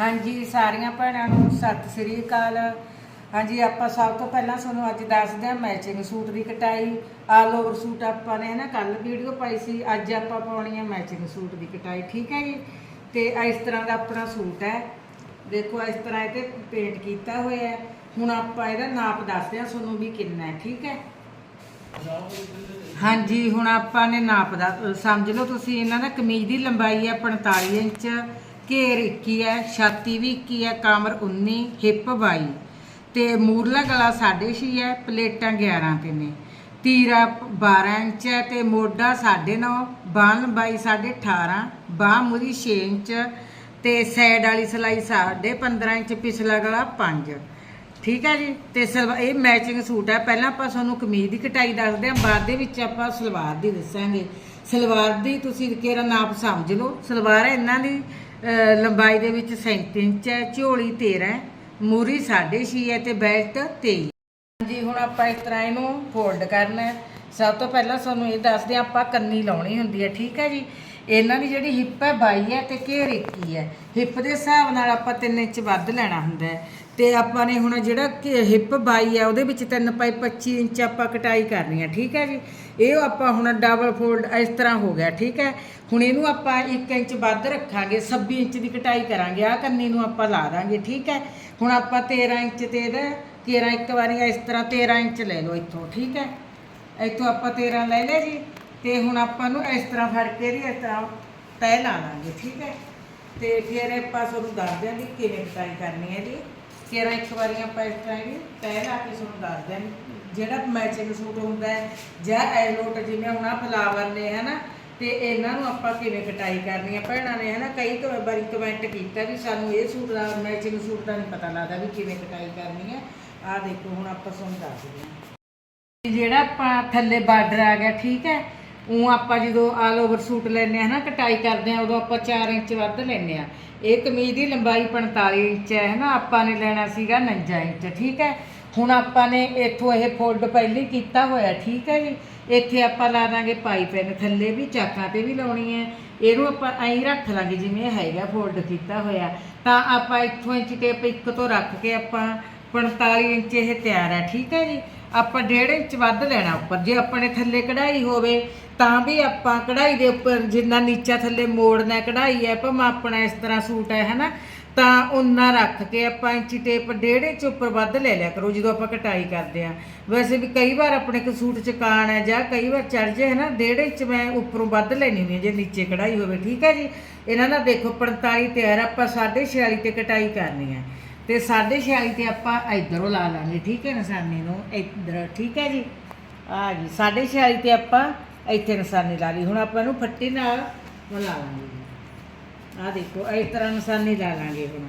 ਹਾਂਜੀ, ਸਾਰੀਆਂ ਭੈਣਾਂ ਨੂੰ ਸਤਿ ਸ੍ਰੀ ਅਕਾਲ। ਹਾਂਜੀ, ਆਪਾਂ ਸਭ ਤੋਂ ਪਹਿਲਾਂ ਤੁਹਾਨੂੰ ਅੱਜ ਦੱਸਦੇ ਹਾਂ ਮੈਚਿੰਗ ਸੂਟ ਦੀ ਕਟਾਈ। ਆਲ ਓਵਰ ਸੂਟ ਆਪਾਂ ਨੇ ਨਾ ਕੱਲ ਵੀਡੀਓ ਪਾਈ ਸੀ, ਅੱਜ ਆਪਾਂ ਪਾਉਣੀ ਹੈ ਮੈਚਿੰਗ ਸੂਟ ਦੀ ਕਟਾਈ, ਠੀਕ ਹੈ ਜੀ? ਤੇ ਇਸ ਤਰ੍ਹਾਂ ਦਾ ਆਪਣਾ ਸੂਟ ਹੈ। ਦੇਖੋ, ਇਸ ਤਰ੍ਹਾਂ ਇਹ ਤੇ ਪੇਂਟ ਕੀਤਾ ਹੋਇਆ ਹੈ। ਹੁਣ ਆਪਾਂ ਇਹਦਾ ਨਾਪ ਦੱਸਦੇ ਹਾਂ ਤੁਹਾਨੂੰ ਵੀ ਕਿੰਨਾ ਹੈ, ਠੀਕ ਹੈ? ਹਾਂਜੀ, ਹੁਣ ਆਪਾਂ ਨੇ ਨਾਪ ਦਾ ਸਮਝ ਲਓ ਤੁਸੀਂ, ਇਹਨਾਂ ਦਾ ਕਮੀਜ਼ ਦੀ ਲੰਬਾਈ ਹੈ 45 ਇੰਚ। ਘੇਰ 21 ਹੈ ਛਾਤੀ ਵੀ 21 ਹੈ ਕਮਰ 19 ਹਿੱਪ 22 ਤੇ ਮੂਰਲਾ ਗਲਾ 6.5 ਹੈ ਪਲੇਟਾਂ 11 ਤੇ ਨੇ। ਤੀਰਾ 12 ਇੰਚ ਹੈ ਤੇ ਮੋਢਾ 9.5 ਬਾਹ ਲੰਬਾਈ 18.5 ਬਾਹ ਮੂਰੀ 6 ਇੰਚ ਤੇ ਸਾਈਡ ਵਾਲੀ ਸਲਾਈ 15.5 ਇੰਚ, ਪਿਛਲਾ ਗਲਾ 5 ਠੀਕ ਹੈ ਜੀ? ਤੇ ਸਲਵਾ ਇਹ ਮੈਚਿੰਗ ਸੂਟ ਹੈ ਪਹਿਲਾਂ ਆਪਾਂ ਤੁਹਾਨੂੰ ਕਮੀਜ਼ ਦੀ ਕਟਾਈ ਦੱਸਦੇ ਹਾਂ ਬਾਅਦ ਦੇ ਵਿੱਚ ਆਪਾਂ ਸਲਵਾਰ ਦੀ ਦੱਸਾਂਗੇ। ਸਲਵਾਰ ਦੀ ਤੁਸੀਂ ਕਿਹੜਾ ਨਾਪ ਸਮਝ ਲਓ। ਸਲਵਾਰ ਇਹਨਾਂ ਦੀ ਲੰਬਾਈ ਦੇ ਵਿੱਚ 37 ਇੰਚ ਹੈ, ਝੋਲੀ 13 ਹੈ, ਮੂਰੀ 6.5 ਹੈ ਤੇ ਬੈਲਟ 23 ਹਾਂਜੀ, ਹੁਣ ਆਪਾਂ ਇਸ ਤਰ੍ਹਾਂ ਇਹਨੂੰ ਫੋਲਡ ਕਰਨਾ ਹੈ। ਸਭ ਤੋਂ ਪਹਿਲਾਂ ਤੁਹਾਨੂੰ ਇਹ ਦੱਸਦੇ ਹਾਂ ਆਪਾਂ ਕੰਨੀ ਲਾਉਣੀ ਹੁੰਦੀ ਹੈ, ਠੀਕ ਹੈ ਜੀ? ਇਹਨਾਂ ਦੀ ਜਿਹੜੀ ਹਿੱਪ ਹੈ, ਬਾਈ ਹੈ ਤੇ ਘੇਰ 21 ਹੈ ਹਿੱਪ ਦੇ ਹਿਸਾਬ ਨਾਲ ਆਪਾਂ 3 ਇੰਚ ਵੱਧ ਲੈਣਾ ਹੁੰਦਾ ਹੈ। ਤੇ ਆਪਾਂ ਨੇ ਹੁਣ ਜਿਹੜਾ ਕਿ ਹਿੱਪ ਬਾਈ ਆ, ਉਹਦੇ ਵਿੱਚ 3 ਪਾਈ 25 ਇੰਚ ਆਪਾਂ ਕਟਾਈ ਕਰਨੀ ਹੈ ਠੀਕ ਹੈ ਜੀ? ਇਹ ਆਪਾਂ ਹੁਣ ਡਬਲ ਫੋਲਡ ਇਸ ਤਰ੍ਹਾਂ ਹੋ ਗਿਆ, ਠੀਕ ਹੈ? ਹੁਣ ਇਹਨੂੰ ਆਪਾਂ 1 ਇੰਚ ਵੱਧ ਰੱਖਾਂਗੇ 26 ਇੰਚ ਦੀ ਕਟਾਈ ਕਰਾਂਗੇ ਆ ਕੰਨੀ ਨੂੰ ਆਪਾਂ ਲਾ ਦਾਂਗੇ, ਠੀਕ ਹੈ? ਹੁਣ ਆਪਾਂ 13 ਇੰਚ ਤੇ ਇਹਦਾ ਕੇਰਾ ਇੱਕ ਵਾਰੀ ਇਸ ਤਰ੍ਹਾਂ 13 ਇੰਚ ਲੈ ਲਓ ਇੱਥੋਂ, ਠੀਕ ਹੈ? ਇੱਥੋਂ ਆਪਾਂ 13 ਲੈ ਲਿਆ ਜੀ, ਤੇ ਹੁਣ ਆਪਾਂ ਨੂੰ ਇਸ ਤਰ੍ਹਾਂ ਫੜ ਕੇ ਇਹਦੀ ਇਸ ਤਰ੍ਹਾਂ ਤਹਿ ਲਾ ਲਾਂਗੇ ਠੀਕ ਹੈ? ਤੇ ਫਿਰ ਆਪਾਂ ਤੁਹਾਨੂੰ ਦੱਸ ਦਿਆਂਗੇ ਕਿਵੇਂ ਕਟਾਈ ਕਰਨੀ ਹੈ ਜੀ ਕੇਰਾ ਇੱਕ ਵਾਰੀ ਆਪਾਂ ਇਸ ਤਰ੍ਹਾਂ ਇਹਦੀ ਤਹਿ ਲਾ ਕੇ ਤੁਹਾਨੂੰ ਦੱਸ ਦਿਆਂਗੇ। ਜਿਹੜਾ ਮੈਚਿੰਗ ਸੂਟ ਹੁੰਦਾ ਹੈ, ਜਾਂ ਐਲੋਟ ਜਿਵੇਂ ਹੁਣ ਆ ਫਲਾਵਰ ਨੇ, ਹਨਾ, ਤੇ ਇਹਨਾਂ ਨੂੰ ਆਪਾਂ ਕਿਵੇਂ ਕਟਾਈ ਕਰਨੀ ਹੈ ਭੈਣਾਂ ਨੇ, ਹਨਾ, ਕਈ ਕੁ ਵਾਰੀ ਕਮੈਂਟ ਕੀਤਾ ਵੀ ਸਾਨੂੰ ਇਹ ਸੂਟ ਦਾ, ਮੈਚਿੰਗ ਸੂਟ ਦਾ ਨਹੀਂ ਪਤਾ ਲੱਗਦਾ ਵੀ ਕਿਵੇਂ ਕਟਾਈ ਕਰਨੀ ਹੈ ਆਹ ਦੇਖੋ, ਹੁਣ ਆਪਾਂ ਤੁਹਾਨੂੰ ਦੱਸਦੇ ਹਾਂ ਜਿਹੜਾ ਆਪਾਂ ਥੱਲੇ ਬਾਰਡਰ ਆ ਗਿਆ, ਠੀਕ ਹੈ ਉਹ ਆਪਾਂ ਜਦੋਂ ਆਲ ਓਵਰ ਸੂਟ ਲੈਨੇ ਆ ਨਾ, ਕਟਾਈ ਕਰਦੇ ਆ ਉਦੋਂ ਆਪਾਂ 4 ਇੰਚ ਵੱਧ ਲੈਨੇ ਆ ਇਹ ਕਮੀਜ਼ ਦੀ ਲੰਬਾਈ 45 ਇੰਚ ਹੈ ਹਨਾ ਆਪਾਂ ਨੇ ਲੈਣਾ ਸੀਗਾ 49 ਇੰਚ, ਠੀਕ ਹੈ? ਹੁਣ ਆਪਾਂ ਨੇ ਇੱਥੋਂ ਇਹ ਫੋਲਡ ਪਹਿਲੀ ਕੀਤਾ ਹੋਇਆ, ਠੀਕ ਹੈ ਜੀ? ਇੱਥੇ ਆਪਾਂ ਲਾ ਦਾਂਗੇ ਪਾਈਪਿੰਗ ਥੱਲੇ ਵੀ ਚਾਕਾਂ ਤੇ ਵੀ ਲਾਉਣੀ ਹੈ। ਇਹਨੂੰ ਆਪਾਂ ਐਂ ਰੱਖ ਲਾਂਗੇ, ਜਿਵੇਂ ਹੈਗਾ ਫੋਲਡ ਕੀਤਾ ਹੋਇਆ। ਤਾਂ ਆਪਾਂ ਇੱਥੋਂ ਇੰਚ ਟੇਪ ਇੱਕ ਤੋਂ ਰੱਖ ਕੇ ਆਪਾਂ 45 ਇੰਚ ਇਹ ਤਿਆਰ ਹੈ, ਠੀਕ ਹੈ ਜੀ? ਆਪਾਂ ਡੇਢ ਇੰਚ ਵੱਧ ਲੈਣਾ ਉੱਪਰ। ਜੇ ਆਪਣੇ ਥੱਲੇ ਕਢਾਈ ਹੋਵੇ, ਤਾਂ ਵੀ ਆਪਾਂ ਕਢਾਈ ਦੇ ਉੱਪਰ ਜਿੰਨਾ ਨੀਚਾ ਥੱਲੇ ਮੋੜਨਾ ਕਢਾਈ ਹੈ, ਭਾਵੇਂ ਆਪਣਾ ਇਸ ਤਰ੍ਹਾਂ ਸੂਟ ਹੈ, ਹਨਾ, ਤਾਂ ਉਨਾ ਰੱਖ ਕੇ ਆਪਾਂ ਇੰਚੀ ਟੇਪ ਡੇਢ ਇੰਚ ਉੱਪਰ ਵੱਧ ਲੈ ਲਿਆ ਕਰੋ, ਜਦੋਂ ਆਪਾਂ ਕਟਾਈ ਕਰਦੇ ਆ ਵੈਸੇ ਵੀ ਕਈ ਵਾਰ ਆਪਣੇ ਕੋ ਸੂਟ ਚ ਕਾਣ ਹੈ ਜਾਂ ਕਈ ਵਾਰ ਚੜ ਜੇ ਹੈ ਨਾ ਡੇਢ ਇੰਚ ਮੈਂ ਉੱਪਰੋਂ ਵੱਧ ਲੈਣੀ ਹੁੰਦੀ ਜੇ ਨੀਚੇ ਕਢਾਈ ਹੋਵੇ, ਠੀਕ ਹੈ ਜੀ? ਇਹਨਾਂ ਦਾ ਦੇਖੋ 45 ਤਿਆਰ ਆਪਾਂ 46 ਤੇ ਕਟਾਈ ਕਰਨੀ ਹੈ। ਤੇ 46 ਤੇ ਆਪਾਂ ਇਧਰੋਂ ਲਾ ਲਾਂਗੇ, ਠੀਕ ਹੈ ਨਿਸ਼ਾਨੀ ਨੂੰ? ਇਧਰ, ਠੀਕ ਹੈ ਜੀ? ਆ ਜੀ 46 ਤੇ ਆਪਾਂ ਇੱਥੇ ਨਿਸ਼ਾਨੀ ਲਾ ਲਈ। ਹੁਣ ਆਪਾਂ ਇਹਨੂੰ ਫੱਟੀ ਨਾਲ ਮਿਲਾ ਲਾਂਗੇ। ਆ ਦੇਖੋ, ਇਸ ਤਰ੍ਹਾਂ ਨਿਸ਼ਾਨੀ ਲਾ ਲਾਂਗੇ ਹੁਣ।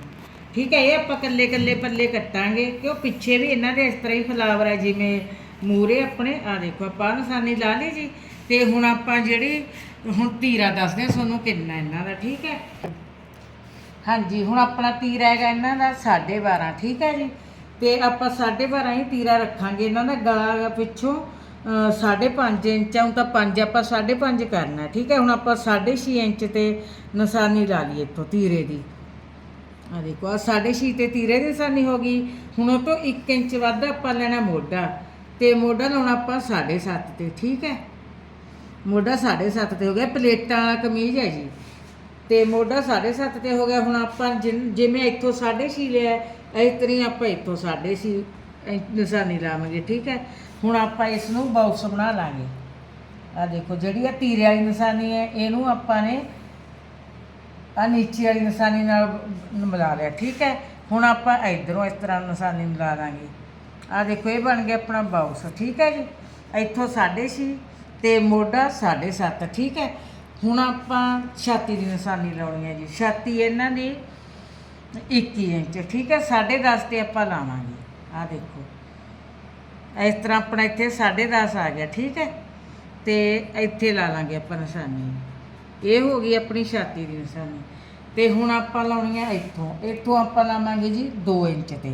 ਠੀਕ ਹੈ, ਇਹ ਆਪਾਂ ਕੱਲੇ ਕੱਲੇ ਪੱਲੇ ਕੱਟਾਂਗੇ, ਕਿਉਂ? ਪਿੱਛੇ ਵੀ ਇਹਨਾਂ ਦੇ ਇਸ ਤਰ੍ਹਾਂ ਹੀ ਫਲਾਵਰ ਹੈ ਜਿਵੇਂ ਮੂਰੇ ਆਪਣੇ। ਆ ਦੇਖੋ, ਆਪਾਂ ਆਹ ਲਾ ਲਈ ਜੀ। ਤੇ ਹੁਣ ਆਪਾਂ ਜਿਹੜੀ, ਹੁਣ ਤੀਰਾ ਦੱਸਦੇ ਹਾਂ ਤੁਹਾਨੂੰ ਕਿੰਨਾ ਇਹਨਾਂ ਦਾ, ਠੀਕ ਹੈ? ਹਾਂਜੀ, ਹੁਣ ਆਪਣਾ ਤੀਰਾ ਹੈਗਾ ਇਹਨਾਂ ਦਾ 12.5 ਠੀਕ ਹੈ ਜੀ? ਤੇ ਆਪਾਂ 12.5 ਹੀ ਤੀਰਾ ਰੱਖਾਂਗੇ ਇਹਨਾਂ ਦਾ ਗਲਾ ਹੈਗਾ ਪਿੱਛੋਂ 5.5 ਇੰਚ ਹੁਣ ਤਾਂ 5 ਆਪਾਂ 5.5 ਕਰਨਾ ਠੀਕ ਹੈ? ਹੁਣ ਆਪਾਂ 6.5 ਇੰਚ ਤੇ ਨਿਸ਼ਾਨੀ ਲਾ ਲਈਏ ਇੱਥੋਂ ਤੀਰੇ ਦੀ। ਆ ਦੇਖੋ ਆ 6.5 ਤੇ ਤੀਰੇ ਦੀ ਨਿਸ਼ਾਨੀ ਹੋ ਗਈ। ਹੁਣ ਉਹ ਤੋਂ 1 ਇੰਚ ਵੱਧ ਆਪਾਂ ਲੈਣਾ ਮੋਢਾ, ਤੇ ਮੋਢਾ ਲਾਉਣਾ ਆਪਾਂ 7.5 ਤੇ, ਠੀਕ ਹੈ? ਮੋਢਾ 7.5 ਤੇ ਹੋ ਗਿਆ। ਪਲੇਟਾਂ ਵਾਲਾ ਕਮੀਜ਼ ਹੈ ਜੀ। ਤੇ ਮੋਢਾ 7.5 ਤੇ ਹੋ ਗਿਆ। ਹੁਣ ਆਪਾਂ ਜਿਨ- ਜਿਵੇਂ ਇੱਥੋਂ 6.5 ਲਿਆ ਇਸ ਤਰ੍ਹਾਂ ਹੀ ਆਪਾਂ ਇੱਥੋਂ 6.5 ਨਿਸ਼ਾਨੀ ਲਾਵਾਂਗੇ, ਠੀਕ ਹੈ? ਹੁਣ ਆਪਾਂ ਇਸ ਨੂੰ ਬਾਕਸ ਬਣਾ ਲਾਂਗੇ। ਆ ਦੇਖੋ, ਜਿਹੜੀ ਆ ਤੀਰੇ ਵਾਲੀ ਨਿਸ਼ਾਨੀ ਹੈ, ਇਹਨੂੰ ਆਪਾਂ ਨੇ ਆ ਨੀਚੇ ਵਾਲੀ ਨਿਸ਼ਾਨੀ ਨਾਲ ਬ- ਮਿਲਾ ਲਿਆ, ਠੀਕ ਹੈ? ਹੁਣ ਆਪਾਂ ਇਧਰੋਂ ਇਸ ਤਰ੍ਹਾਂ ਨਿਸ਼ਾਨੀ ਮਿਲਾ ਦਾਂਗੇ ਆ ਦੇਖੋ, ਇਹ ਬਣ ਗਿਆ ਆਪਣਾ ਬਾਕਸ, ਠੀਕ ਹੈ ਜੀ? ਇੱਥੋਂ 6.5 ਤੇ ਮੋਢਾ 7.5 ਠੀਕ ਹੈ? ਹੁਣ ਆਪਾਂ ਛਾਤੀ ਦੀ ਨਿਸ਼ਾਨੀ ਲਾਉਣੀ ਹੈ ਜੀ। ਛਾਤੀ ਇਹਨਾਂ ਦੀ 21 ਇੰਚ, ਠੀਕ ਹੈ? 10.5 ਤੇ ਆਪਾਂ ਲਾਵਾਂਗੇ। ਆ ਦੇਖੋ। ਇਸ ਤਰ੍ਹਾਂ ਆਪਣਾ ਇੱਥੇ 10.5 ਆ ਗਿਆ, ਠੀਕ ਹੈ? ਤੇ ਇੱਥੇ ਲਾ ਲਾਂਗੇ ਆਪਾਂ ਨਿਸ਼ਾਨੀ। ਇਹ ਹੋ ਗਈ ਆਪਣੀ ਛਾਤੀ ਦੀ ਨਿਸ਼ਾਨੀ। ਤੇ ਹੁਣ ਆਪਾਂ ਲਾਉਣੀ ਹੈ ਇੱਥੋਂ। ਇੱਥੋਂ ਆਪਾਂ ਲਾਵਾਂਗੇ ਜੀ 2 ਇੰਚ ਤੇ।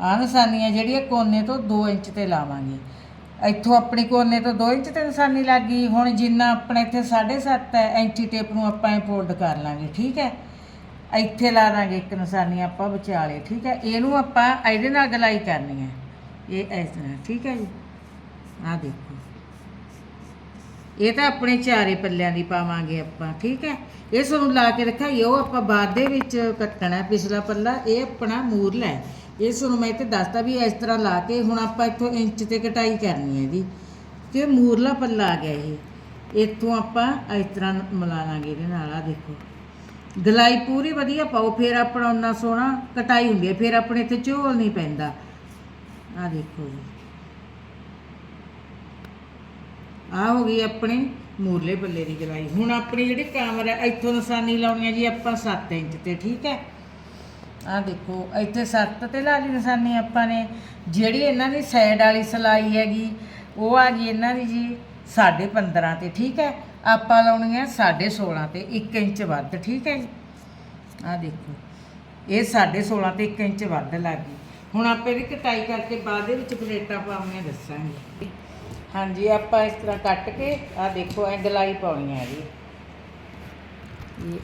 ਆਹ ਨਿਸ਼ਾਨੀਆਂ ਜਿਹੜੀਆਂ ਕੋਨੇ ਤੋਂ 2 ਇੰਚ ਤੇ ਲਾਵਾਂਗੇ। ਇੱਥੋਂ ਆਪਣੀ ਕੋਨੇ ਤੋਂ 2 ਇੰਚ ਤੇ ਨਿਸ਼ਾਨੀ ਲੱਗ ਗਈ। ਹੁਣ ਜਿੰਨਾ ਆਪਣੇ ਇੱਥੇ 7.5 ਹੈ ਇੰਚੀ ਟੇਪ ਨੂੰ ਆਪਾਂ ਇਹ ਫੋਲਡ ਕਰ ਲਾਂਗੇ, ਠੀਕ ਹੈ? ਇੱਥੇ ਲਾ ਦਾਂਗੇ ਇੱਕ ਨਿਸ਼ਾਨੀ, ਆਪਾਂ ਵਿਚਾਲੇ, ਠੀਕ ਹੈ? ਇਹਨੂੰ ਆਪਾਂ ਇਹਦੇ ਨਾਲ ਗਲਾਈ ਕਰਨੀ ਹੈ। ਇਹ ਇਸ ਤਰ੍ਹਾਂ, ਠੀਕ ਹੈ ਜੀ? ਆਹ ਦੇਖੋ। ਇਹ ਤਾਂ ਆਪਣੇ ਚਾਰੇ ਪੱਲਿਆਂ ਦੀ ਪਾਵਾਂਗੇ ਆਪਾਂ, ਠੀਕ ਹੈ? ਇਹ ਸਾਨੂੰ ਲਾ ਕੇ ਰੱਖਾਂਗੇ ਉਹ ਆਪਾਂ ਬਾਅਦ ਦੇ ਵਿੱਚ ਕੱਟਣਾ ਪਿਛਲਾ ਪੱਲਾ, ਇਹ ਆਪਣਾ ਮੂਰਲਾ ਹੈ ਇਹ ਤੁਹਾਨੂੰ ਮੈਂ ਤੇ ਦੱਸਤਾ ਵੀ ਇਸ ਤਰ੍ਹਾਂ ਲਾ ਕੇ ਹੁਣ ਆਪਾਂ ਇੱਥੋਂ ਇੰਚ ਤੇ ਕਟਾਈ ਕਰਨੀ ਹੈ ਇਹਦੀ। ਤੇ ਮੂਰਲਾ ਪੱਲਾ ਆ ਗਿਆ ਇਹ। ਇੱਥੋਂ ਆਪਾਂ ਇਸ ਤਰ੍ਹਾਂ ਮਿਲਾ ਲਾਂਗੇ ਇਹਦੇ ਨਾਲ ਆ ਦੇਖੋ। ਗਲਾਈ ਪੂਰੀ ਵਧੀਆ ਪਾਓ, ਫਿਰ ਆਪਣਾ ਉਹਨਾਂ ਸੋਹਣਾ ਕਟਾਈ ਹੁੰਦੀ ਹੈ, ਫਿਰ ਆਪਣੇ ਇੱਥੇ ਝੋਲ ਨਹੀਂ ਪੈਂਦਾ। ਆ ਦੇਖੋ ਜੀ। ਆ ਹੋ ਗਈ ਆਪਣੇ ਮੂਰਲੇ ਪੱਲੇ ਦੀ ਗਲਾਈ। ਹੁਣ ਆਪਣੀ ਜਿਹੜੀ ਕਮਰ ਹੈ ਇੱਥੋਂ ਨਿਸ਼ਾਨੀ ਲਾਉਣੀ ਹੈ ਜੀ ਆਪਾਂ 7 ਇੰਚ ਤੇ, ਠੀਕ ਹੈ? ਆ ਦੇਖੋ, ਇੱਥੇ 7 ਤੇ ਲਾ ਲਈ ਨਿਸ਼ਾਨੀ ਆਪਾਂ ਨੇ। ਜਿਹੜੀ ਇਹਨਾਂ ਦੀ ਸਾਈਡ ਵਾਲੀ ਸਲਾਈ ਹੈਗੀ, ਉਹ ਆ ਗਈ ਇਹਨਾਂ ਦੀ ਜੀ 15.5 ਤੇ, ਠੀਕ ਹੈ? ਆਪਾਂ ਲਾਉਣੀ ਹੈ 16.5 ਤੇ 1 ਇੰਚ ਵੱਧ, ਠੀਕ ਹੈ ਜੀ? ਆ ਦੇਖੋ, ਇਹ 16.5 ਤੇ 1 ਇੰਚ ਵੱਧ ਲੱਗ ਗਈ। ਹੁਣ ਆਪਾਂ ਇਹਦੀ ਕਟਾਈ ਕਰਕੇ ਬਾਅਦ ਦੇ ਵਿੱਚ ਪਲੇਟਾਂ ਪਾਉਣੀਆਂ ਦੱਸਾਂਗੇ। ਹਾਂਜੀ, ਆਪਾਂ ਇਸ ਤਰ੍ਹਾਂ ਕੱਟ ਕੇ ਆ ਦੇਖੋ ਐ ਗਲਾਈ ਪਾਉਣੀ ਹੈ ਜੀ। ਇਹ